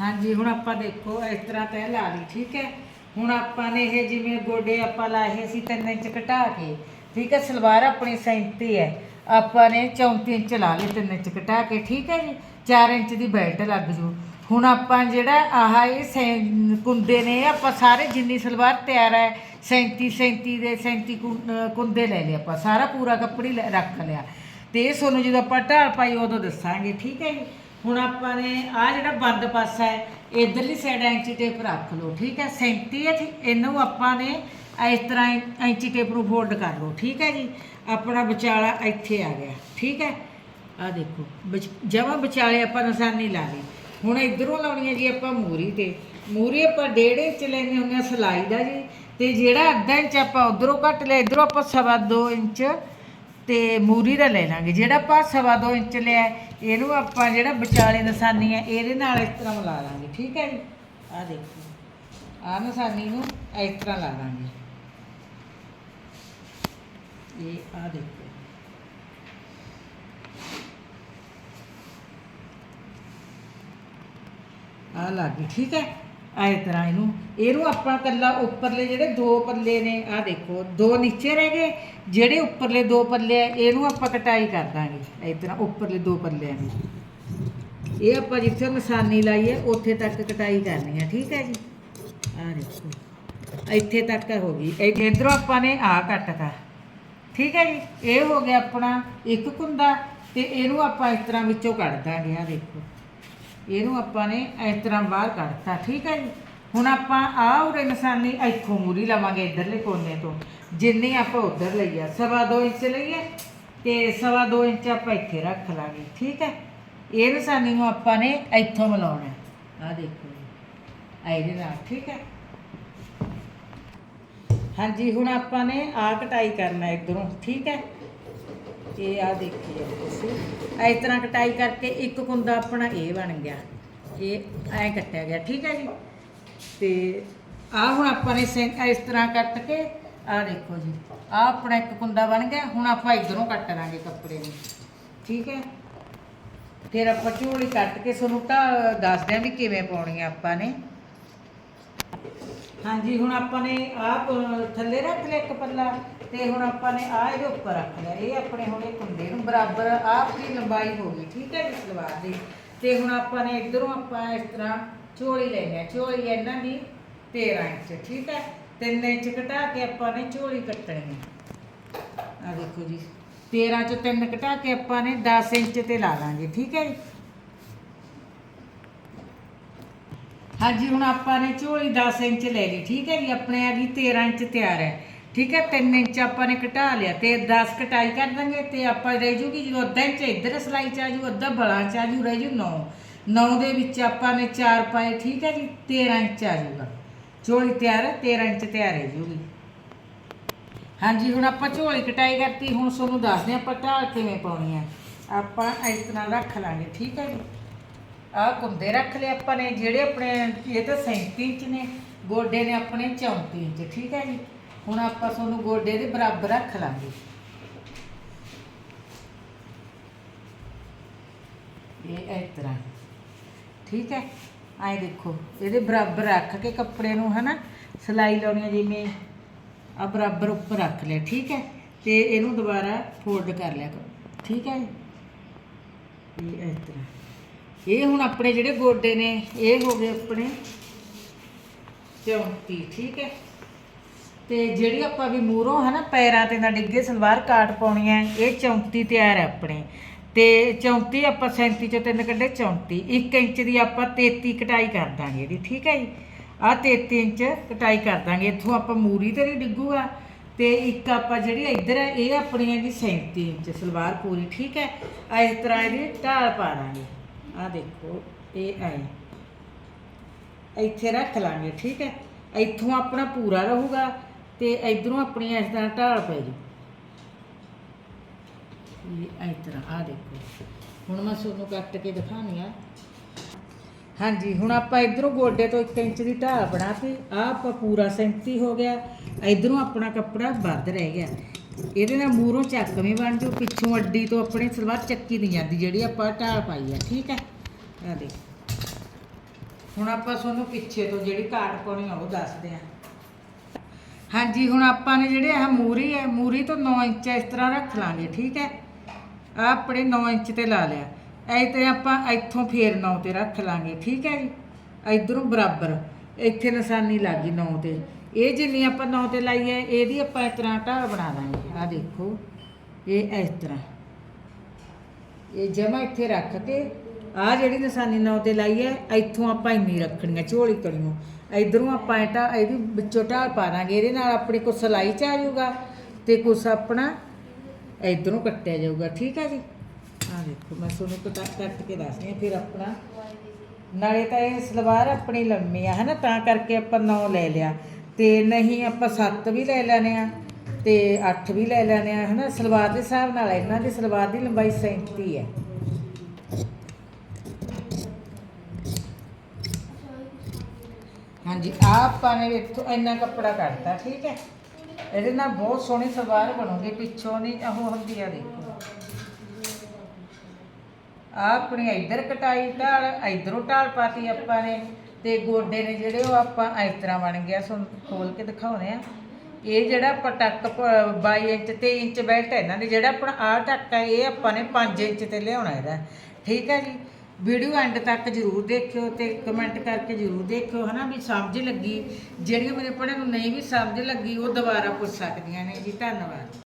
ਹਾਂਜੀ, ਹੁਣ ਆਪਾਂ ਦੇਖੋ, ਇਸ ਤਰ੍ਹਾਂ ਤਹਿ ਲਾ ਲਈ, ਠੀਕ ਹੈ? ਹੁਣ ਆਪਾਂ ਨੇ ਇਹ ਜਿਵੇਂ ਗੋਡੇ ਆਪਾਂ ਲਾਏ ਸੀ 3 ਇੰਚ ਘਟਾ ਕੇ, ਠੀਕ ਹੈ? ਸਲਵਾਰ ਆਪਣੀ 37 ਹੈ। ਆਪਾਂ ਨੇ 34 ਇੰਚ ਲਾ ਲਈ 3 ਇੰਚ ਘਟਾ ਕੇ, ਠੀਕ ਹੈ ਜੀ? 4 ਇੰਚ ਦੀ ਬੈਲਟ ਲੱਗ ਜੂ। ਹੁਣ ਆਪਾਂ ਜਿਹੜਾ ਆਹ ਇਹ ਸੈਂ- ਕੁੰਦੇ ਨੇ, ਆਪਾਂ ਸਾਰੇ ਜਿੰਨੀ ਸਲਵਾਰ ਤਿਆਰ ਹੈ 37 37 ਦੇ 37 ਕੁੰ- ਕੁੰਦੇ ਲੈ ਲਏ ਆਪਾਂ, ਸਾਰਾ ਪੂਰਾ ਕੱਪੜੀ ਲੈ- ਰੱਖ ਲਿਆ। ਤੇ ਇਹ ਤੁਹਾਨੂੰ ਜਦੋਂ ਆਪਾਂ ਢਾਲ ਪਾਈ, ਉਦੋਂ ਦੱਸਾਂਗੇ, ਠੀਕ ਹੈ ਜੀ? ਹੁਣ ਆਪਾਂ ਨੇ ਆ ਜਿਹੜਾ ਬੰਦ ਪਾਸਾ ਹੈ, ਇਧਰਲੀ ਸਾਈਡ ਐਂਚੀ ਟੇਪ ਰੱਖ ਲਓ, ਠੀਕ ਹੈ? 37 ਹੈ ਠੀਕ ਇਹਨੂੰ ਆਪਾਂ ਨੇ ਇਸ ਤਰ੍ਹਾਂ ਐਂਚੀ ਟੇਪ ਨੂੰ ਫੋਲਡ ਕਰ ਲਓ, ਠੀਕ ਹੈ ਜੀ? ਆਪਣਾ ਵਿਚਾਲਾ ਇੱਥੇ ਆ ਗਿਆ, ਠੀਕ ਹੈ? ਆ ਦੇਖੋ ਜਮਾ ਵਿਚਾਲੇ ਆਪਾਂ ਨਿਸ਼ਾਨੀ ਲਾ ਲਈ। ਹੁਣ ਇਧਰੋਂ ਲਾਉਣੀ ਹੈ ਜੀ ਆਪਾਂ ਮੂਰੀ ਤੇ। ਮੂਰੀ ਆਪਾਂ ਡੇਢ ਇੰਚ ਲੈਣੇ ਹੁੰਦੇ ਆ ਸਿਲਾਈ ਦਾ ਜੀ। ਤੇ ਜਿਹੜਾ ਅੱਧਾ ਇੰਚ ਆਪਾਂ ਉਧਰੋਂ ਕੱਟ ਲਿਆ ਇਧਰੋਂ ਆਪਾਂ ਸਵਾ ਦੋ ਇੰਚ ਤੇ ਮੂਰੀ ਦਾ ਲੈ ਲਾਂਗੇ। ਜਿਹੜਾ ਆਪਾਂ ਸਵਾ ਦੋ ਇੰਚ ਲਿਆ, ਇਹਨੂੰ ਆਪਾਂ ਜਿਹੜਾ ਵਿਚਾਲੇ ਨਿਸ਼ਾਨੀ ਹੈ, ਇਹਦੇ ਨਾਲ ਇਸ ਤਰ੍ਹਾਂ ਮਿਲਾ ਲਾਂਗੇ, ਠੀਕ ਹੈ ਜੀ? ਆਹ ਦੇਖੋ। ਆਹ ਨਿਸ਼ਾਨੀ ਨੂੰ ਇਸ ਤਰ੍ਹਾਂ ਲਾ ਲਾਂਗੇ। ਇਹ ਆ ਦੇਖੋ। ਆ ਗਈ, ਠੀਕ ਹੈ? ਐ ਤਰ੍ਹਾਂ ਇਹਨੂੰ ਇਹਨੂੰ ਆਪਾਂ ਕੱਲਾ ਉੱਪਰਲੇ ਜਿਹੜੇ ਦੋ ਪੱਲੇ ਨੇ ਆ ਦੇਖੋ, ਦੋ ਨੀਚੇ ਰਹਿ ਗਏ, ਜਿਹੜੇ ਉੱਪਰਲੇ ਦੋ ਪੱਲੇ ਆ, ਇਹਨੂੰ ਆਪਾਂ ਕਟਾਈ ਕਰ ਦਾਂਗੇ, ਇਸ ਤਰ੍ਹਾਂ ਉੱਪਰਲੇ ਦੋ ਪੱਲਿਆਂ ਦੀ। ਇਹ ਆਪਾਂ ਜਿੱਥੇ ਨਿਸ਼ਾਨੀ ਲਾਈ ਹੈ, ਉੱਥੇ ਤੱਕ ਕਟਾਈ ਕਰਨੀ ਹੈ ਠੀਕ ਹੈ ਜੀ? ਆ ਦੇਖੋ, ਇੱਥੇ ਤੱਕ ਹੋ ਗਈ। ਇਹ ਇਧਰੋਂ ਆਪਾਂ ਨੇ ਆ ਕੱਟਤਾ, ਠੀਕ ਹੈ ਜੀ? ਇਹ ਹੋ ਗਿਆ ਆਪਣਾ ਇੱਕ ਕੁੰਦਾ, ਤੇ ਇਹਨੂੰ ਆਪਾਂ ਇਸ ਤਰ੍ਹਾਂ ਵਿੱਚੋਂ ਕੱਢ ਦਾਂਗੇ ਆ ਦੇਖੋ। ਇਹਨੂੰ ਆਪਾਂ ਨੇ ਇਸ ਤਰ੍ਹਾਂ ਬਾਹਰ ਕੱਢਤਾ, ਠੀਕ ਹੈ ਜੀ? ਹੁਣ ਆਪਾਂ ਆਹ ਉਰੇ ਨਿਸ਼ਾਨੀ ਇੱਥੋਂ ਮੂਰੀ ਲਵਾਂਗੇ ਇਧਰਲੇ ਕੋਨੇ ਤੋਂ, ਜਿੰਨੀ ਆਪਾਂ ਉਧਰ ਲਈ ਆ, ਸਵਾ ਦੋ ਇੰਚ ਲਈਏ ਤੇ ਸਵਾ ਦੋ ਇੰਚ ਆਪਾਂ ਇੱਥੇ ਰੱਖ ਲਾਂਗੇ, ਠੀਕ ਹੈ? ਇਹ ਨਿਸ਼ਾਨੀ ਨੂੰ ਆਪਾਂ ਨੇ ਇੱਥੋਂ ਮਿਲਾਉਣਾ ਆ ਦੇਖੋ ਜੀ ਇਹਦੇ ਨਾਲ, ਠੀਕ ਹੈ? ਹਾਂਜੀ, ਹੁਣ ਆਪਾਂ ਨੇ ਆ ਕਟਾਈ ਕਰਨਾ ਇਧਰੋਂ, ਠੀਕ ਹੈ? ਇਹ ਆ ਦੇਖੀਏ ਤੁਸੀਂ। ਇਸ ਤਰ੍ਹਾਂ ਕਟਾਈ ਕਰਕੇ ਇੱਕ ਕੁੰਦਾ ਆਪਣਾ ਇਹ ਬਣ ਗਿਆ। ਇਹ ਐ ਕੱਟਿਆ ਗਿਆ, ਠੀਕ ਹੈ ਜੀ? ਤੇ ਆ ਹੁਣ ਆਪਾਂ ਨੇ ਇਸ ਤਰ੍ਹਾਂ ਕੱਟ ਕੇ ਆ ਦੇਖੋ ਜੀ। ਆ ਆਪਣਾ ਇੱਕ ਕੁੰਦਾ ਬਣ ਗਿਆ, ਹੁਣ ਆਪਾਂ ਇਧਰੋਂ ਕੱਟ ਲਾਂਗੇ ਕੱਪੜੇ ਨੂੰ। ਠੀਕ ਹੈ? ਫਿਰ ਆਪਾਂ ਝੋਲੀ ਕੱਟ ਕੇ ਤੁਹਾਨੂੰ ਤਾਂ ਦੱਸਦੇ ਆਂ ਵੀ ਕਿਵੇਂ ਪਾਉਣੀ ਆ ਆਪਾਂ ਨੇ। ਹਾਂਜੀ, ਹੁਣ ਆਪਾਂ ਨੇ ਆਹ ਥੱਲੇ ਰੱਖ ਲਿਆ ਇੱਕ ਪੱਲਾ। ਤੇ ਹੁਣ ਆਪਾਂ ਨੇ ਆਹ ਇਹਦੇ ਉੱਪਰ ਰੱਖ ਲਿਆ। ਇਹ ਆਪਣੇ ਹੁਣ ਇਹ ਕੁੰਡੇ ਨੂੰ ਬਰਾਬਰ ਆਹ ਆਪਣੀ ਲੰਬਾਈ ਹੋ ਗਈ, ਠੀਕ ਹੈ ਜੀ, ਸਲਵਾਰ ਦੀ। ਤੇ ਹੁਣ ਆਪਾਂ ਨੇ ਇਧਰੋਂ ਆਪਾਂ ਇਸ ਤਰ੍ਹਾਂ ਝੋਲੀ ਲੈਣੀ ਹੈ ਝੋਲੀ ਇਹਨਾਂ ਦੀ 13 ਇੰਚ, ਠੀਕ ਹੈ? 3 ਇੰਚ ਘਟਾ ਕੇ ਆਪਾਂ ਨੇ ਝੋਲੀ ਕੱਟਣੀ ਹੈ ਆ ਦੇਖੋ ਜੀ 13 ਚੋਂ 3 ਘਟਾ ਕੇ ਆਪਾਂ ਨੇ 10 ਇੰਚ ਤੇ ਲਾ ਲਾਂਗੇ, ਠੀਕ ਹੈ ਜੀ? ਹਾਂਜੀ, ਹੁਣ ਆਪਾਂ ਨੇ ਝੋਲੀ 10 ਇੰਚ ਲੈ ਲਈ, ਠੀਕ ਹੈ ਜੀ? ਆਪਣੇ ਆ ਗਈ 13 ਇੰਚ ਤਿਆਰ ਹੈ। ਠੀਕ ਹੈ 3 ਇੰਚ ਆਪਾਂ ਨੇ ਘਟਾ ਲਿਆ ਤੇ 10 ਕਟਾਈ ਕਰ ਦਾਂਗੇ ਤੇ ਆਪਾਂ ਰਹਿ ਜੂਗੀ ਜਦੋਂ ਅੱਧਾ ਇੰਚ ਇੱਧਰ ਸਲਾਈ ਚ ਆ ਜੂ, ਅੱਧਾ ਬਲਾ ਚ ਆ ਜੂ, ਰਹਿ ਜੂ 9 9 ਦੇ ਵਿੱਚ ਆਪਾਂ ਨੇ 4 ਪਾਏ, ਠੀਕ ਹੈ ਜੀ 13 ਇੰਚ ਆ ਜੂਗਾ। ਝੋਲੀ ਤਿਆਰ ਹੈ 13 ਇੰਚ ਤਿਆਰ ਰਹਿ ਜੂਗੀ। ਹਾਂਜੀ, ਹੁਣ ਆਪਾਂ ਝੋਲੀ ਕਟਾਈ ਕਰਤੀ, ਹੁਣ ਤੁਹਾਨੂੰ ਦੱਸਦੇ ਹਾਂ ਆਪਾਂ ਢਾਲ ਕਿਵੇਂ ਪਾਉਣੀ ਹੈ। ਆਪਾਂ ਇਸ ਤਰ੍ਹਾਂ ਰੱਖ ਲਾਂਗੇ, ਠੀਕ ਹੈ ਜੀ। ਆਹ ਕੁੰਦੇ ਰੱਖ ਲਏ ਆਪਾਂ ਨੇ, ਜਿਹੜੇ ਆਪਣੇ, ਇਹ ਤਾਂ 37 ਇੰਚ ਨੇ, ਗੋਡੇ ਨੇ ਆਪਣੇ 34 ਇੰਚ, ਠੀਕ ਹੈ ਜੀ। ਹੁਣ ਆਪਾਂ ਤੁਹਾਨੂੰ ਗੋਡੇ ਦੇ ਬਰਾਬਰ ਰੱਖ ਲਾਂਗੇ। ਇਹ ਇਸ ਤਰ੍ਹਾਂ ਠੀਕ ਹੈ? ਆਏ ਦੇਖੋ, ਇਹਦੇ ਬਰਾਬਰ ਰੱਖ ਕੇ ਕੱਪੜੇ ਨੂੰ ਹਨਾ, ਸਿਲਾਈ ਲਾਉਣੀ ਹੈ ਜਿਵੇਂ ਆ ਬਰਾਬਰ ਉੱਪਰ ਰੱਖ ਲਿਆ, ਠੀਕ ਹੈ? ਤੇ ਇਹਨੂੰ ਦੁਬਾਰਾ ਫੋਲਡ ਕਰ ਲਿਆ ਕਰੋ। ਠੀਕ ਹੈ? ਇਹ ਇਸ ਤਰ੍ਹਾਂ। ਇਹ ਹੁਣ ਆਪਣੇ ਜਿਹੜੇ ਗੋਡੇ ਨੇ, ਇਹ ਹੋ ਗਏ ਆਪਣੇ 34 ਠੀਕ ਹੈ? ਤੇ ਜਿਹੜੀ ਆਪਾਂ ਵੀ ਮੂਹਰੋਂ ਹੈ ਨਾ ਪੈਰਾਂ ਤੇ ਨਾ ਡਿੱਗੇ, ਸਲਵਾਰ ਕਾਟ ਪਾਉਣੀ ਹੈ, ਇਹ 34 ਤਿਆਰ ਹੈ ਆਪਣੇ। ਤੇ 34 ਆਪਾਂ 37 ਚੋਂ ਤਿੰਨ ਕੱਢੇ 34 1 ਇੰਚ ਦੀ ਆਪਾਂ 33 ਕਟਾਈ ਕਰ ਦਾਂਗੇ ਇਹਦੀ, ਠੀਕ ਹੈ ਜੀ? ਆ 33 ਇੰਚ ਕਟਾਈ ਕਰ ਦਾਂਗੇ। ਇੱਥੋਂ ਆਪਾਂ ਮੂਰੀ ਤੇ ਨਹੀਂ ਡਿੱਗੂਗਾ। ਤੇ ਇੱਕ ਆਪਾਂ ਜਿਹੜੀ ਇੱਧਰ ਹੈ, ਇਹ ਆਪਣੀ ਹੈ ਜੀ 37 ਇੰਚ ਸਲਵਾਰ ਪੂਰੀ, ਠੀਕ ਹੈ? ਆ ਇਸ ਤਰ੍ਹਾਂ ਇਹਦੀ ਢਾਲ ਪਾ ਦਾਂਗੇ। ਆ ਦੇਖੋ, ਇਹ ਆਏ ਇੱਥੇ ਰੱਖ ਲਾਂਗੇ, ਠੀਕ ਹੈ? ਇੱਥੋਂ ਆਪਣਾ ਪੂਰਾ ਰਹੂਗਾ। ਤੇ ਇਧਰੋਂ ਆਪਣੀ ਇਸ ਤਰ੍ਹਾਂ ਢਾਲ ਪੈ ਜੂ। ਇਹ ਇਸ ਤਰ੍ਹਾਂ ਆ ਦੇਖੋ। ਹੁਣ ਮੈਂ ਤੁਹਾਨੂੰ ਕੱਟ ਕੇ ਦਿਖਾਣੀ ਆ। ਹਾਂਜੀ, ਹੁਣ ਆਪਾਂ ਇਧਰੋਂ ਗੋਡੇ ਤੋਂ 1 ਇੰਚ ਦੀ ਢਾਲ ਬਣਾਤੀ ਆ ਆਪਾਂ ਪੂਰਾ 37 ਹੋ ਗਿਆ। ਇਧਰੋਂ ਆਪਣਾ ਕੱਪੜਾ ਵੱਧ ਰਹਿ ਗਿਆ। ਇਹਦੇ ਨਾਲ ਮੂਹੋਂ ਚੱਕ ਵੀ ਬਣ ਜੂ। ਪਿੱਛੋਂ ਅੱਡੀ ਤੋਂ ਆਪਣੇ ਸਲਵਾਰ ਚੱਕੀ ਨਹੀਂ ਜਾਂਦੀ, ਜਿਹੜੀ ਆਪਾਂ ਢਾਲ ਪਾਈ ਆ, ਠੀਕ ਹੈ ਆ ਦੇਖ। ਹੁਣ ਆਪਾਂ ਤੁਹਾਨੂੰ ਪਿੱਛੇ ਤੋਂ ਜਿਹੜੀ ਕਾਟ ਪਾਉਣੀ ਆ, ਉਹ ਦੱਸਦੇ ਆ ਹਾਂਜੀ, ਹੁਣ ਆਪਾਂ ਨੇ ਜਿਹੜੇ ਆਹ ਮੂਰੀ ਹੈ, ਮੂਰੀ ਤੋਂ 9 ਇੰਚ ਇਸ ਤਰ੍ਹਾਂ ਰੱਖ ਲਾਂਗੇ, ਠੀਕ ਹੈ? ਆ ਆਪਣੇ 9 ਇੰਚ ਤੇ ਲਾ ਲਿਆ। ਐ ਤੇ ਆਪਾਂ ਇੱਥੋਂ ਫੇਰ 9 ਤੇ ਰੱਖ ਲਾਂਗੇ, ਠੀਕ ਹੈ ਜੀ? ਇਧਰੋਂ ਬਰਾਬਰ, ਇੱਥੇ ਨਿਸ਼ਾਨੀ ਲੱਗੀ 9 ਤੇ। ਇਹ ਜਿੰਨੀ ਆਪਾਂ 9 ਤੇ ਲਾਈ ਹੈ, ਇਹਦੀ ਆਪਾਂ ਇਸ ਤਰ੍ਹਾਂ ਢਾਹ ਬਣਾ ਦਾਂਗੇ ਆ ਦੇਖੋ, ਇਹ ਇਸ ਤਰ੍ਹਾਂ। ਇਹ ਜਮਾ ਇੱਥੇ ਰੱਖ ਕੇ ਆ ਜਿਹੜੀ ਨਿਸ਼ਾਨੀ 9 ਤੇ ਲਾਈ ਹੈ, ਇੱਥੋਂ ਆਪਾਂ ਇੰਨੀ ਰੱਖਣੀ ਹੈ, ਝੋਲੀ ਕੜੀਓ ਇਧਰੋਂ ਆਪਾਂ ਇਹਟਾ ਇਹਦੀ ਵਿੱਚੋਂ ਢਾਲ ਪਾ ਦਾਂਗੇ ਇਹਦੇ ਨਾਲ ਆਪਣੇ ਕੋ ਸਲਾਈ ਚ ਆ ਜਾਊਗਾ ਤੇ ਕੁਛ ਆਪਣਾ ਇਧਰੋਂ ਕੱਟਿਆ ਜਾਊਗਾ, ਠੀਕ ਹੈ ਜੀ? ਆ ਦੇਖੋ, ਮੈਂ ਤੁਹਾਨੂੰ ਕਟਾ ਕੱਟ ਕੇ ਦੱਸਦੀ ਹਾਂ, ਫਿਰ ਆਪਣਾ ਨਾਲੇ ਤਾਂ ਇਹ ਸਲਵਾਰ ਆਪਣੀ ਲੰਮੀ ਆ, ਹਨਾ? ਤਾਂ ਕਰਕੇ ਆਪਾਂ 9 ਲੈ ਲਿਆ। ਤੇ ਨਹੀਂ, ਆਪਾਂ 7 ਵੀ ਲੈ ਲੈਣੇ ਆ ਤੇ 8 ਵੀ ਲੈ ਲੈਣੇ ਆ, ਹਨਾ? ਸਲਵਾਰ ਦੇ ਹਿਸਾਬ ਨਾਲ ਇਹਨਾਂ ਦੀ ਸਲਵਾਰ ਦੀ ਲੰਬਾਈ 37 ਹੈ। ਹਾਂਜੀ ਆਹ ਆਪਾਂ ਨੇ ਇੱਥੋਂ ਇੰਨਾ ਕੱਪੜਾ ਕੱਢਤਾ, ਠੀਕ ਹੈ? ਇਹਦੇ ਨਾਲ ਬਹੁਤ ਸੋਹਣੀ ਸਲਵਾਰ ਬਣੂਗੀ, ਪਿੱਛੋਂ ਦੀ ਉਹ ਹੁੰਦੀ ਆ ਦੇਖੋ। ਆ ਆਪਣੀ ਇੱਧਰ ਕਟਾਈ ਢਾਲ, ਇੱਧਰੋਂ ਢਾਲ ਪਾਤੀ ਆਪਾਂ ਨੇ, ਤੇ ਗੋਡੇ ਨੇ ਜਿਹੜੇ ਉਹ ਆਪਾਂ ਇਸ ਤਰ੍ਹਾਂ ਬਣ ਗਿਆ ਸੋ ਖੋਲ ਕੇ ਦਿਖਾਉਣੇ ਆ। ਇਹ ਜਿਹੜਾ ਆਪਾਂ ਟੱਕ ਪ- 22 ਇੰਚ ਤੇ ਇੰਚ ਬੈਲਟ ਹੈ ਇਹਨਾਂ ਦੇ, ਜਿਹੜਾ ਆਪਣਾ ਆਹ ਟੱਕ ਹੈ, ਇਹ ਆਪਾਂ ਨੇ 5 ਇੰਚ ਤੇ ਲਿਆਉਣਾ ਇਹਦਾ। ਠੀਕ ਹੈ ਜੀ? ਵੀਡੀਓ ਐਂਡ ਤੱਕ ਜਰੂਰ ਦੇਖਿਓ ਤੇ ਕਮੈਂਟ ਕਰਕੇ ਜਰੂਰ ਦੇਖਿਓ, ਹਨਾ, ਵੀ ਸਮਝ ਲੱਗੀ। ਜਿਹੜੀਆਂ ਮੇਰੇ ਪੜ੍ਹਨ ਨੂੰ ਨਹੀਂ ਵੀ ਸਮਝ ਲੱਗੀ, ਉਹ ਦੁਬਾਰਾ ਪੁੱਛ ਸਕਦੀਆਂ ਨੇ ਜੀ। ਧੰਨਵਾਦ।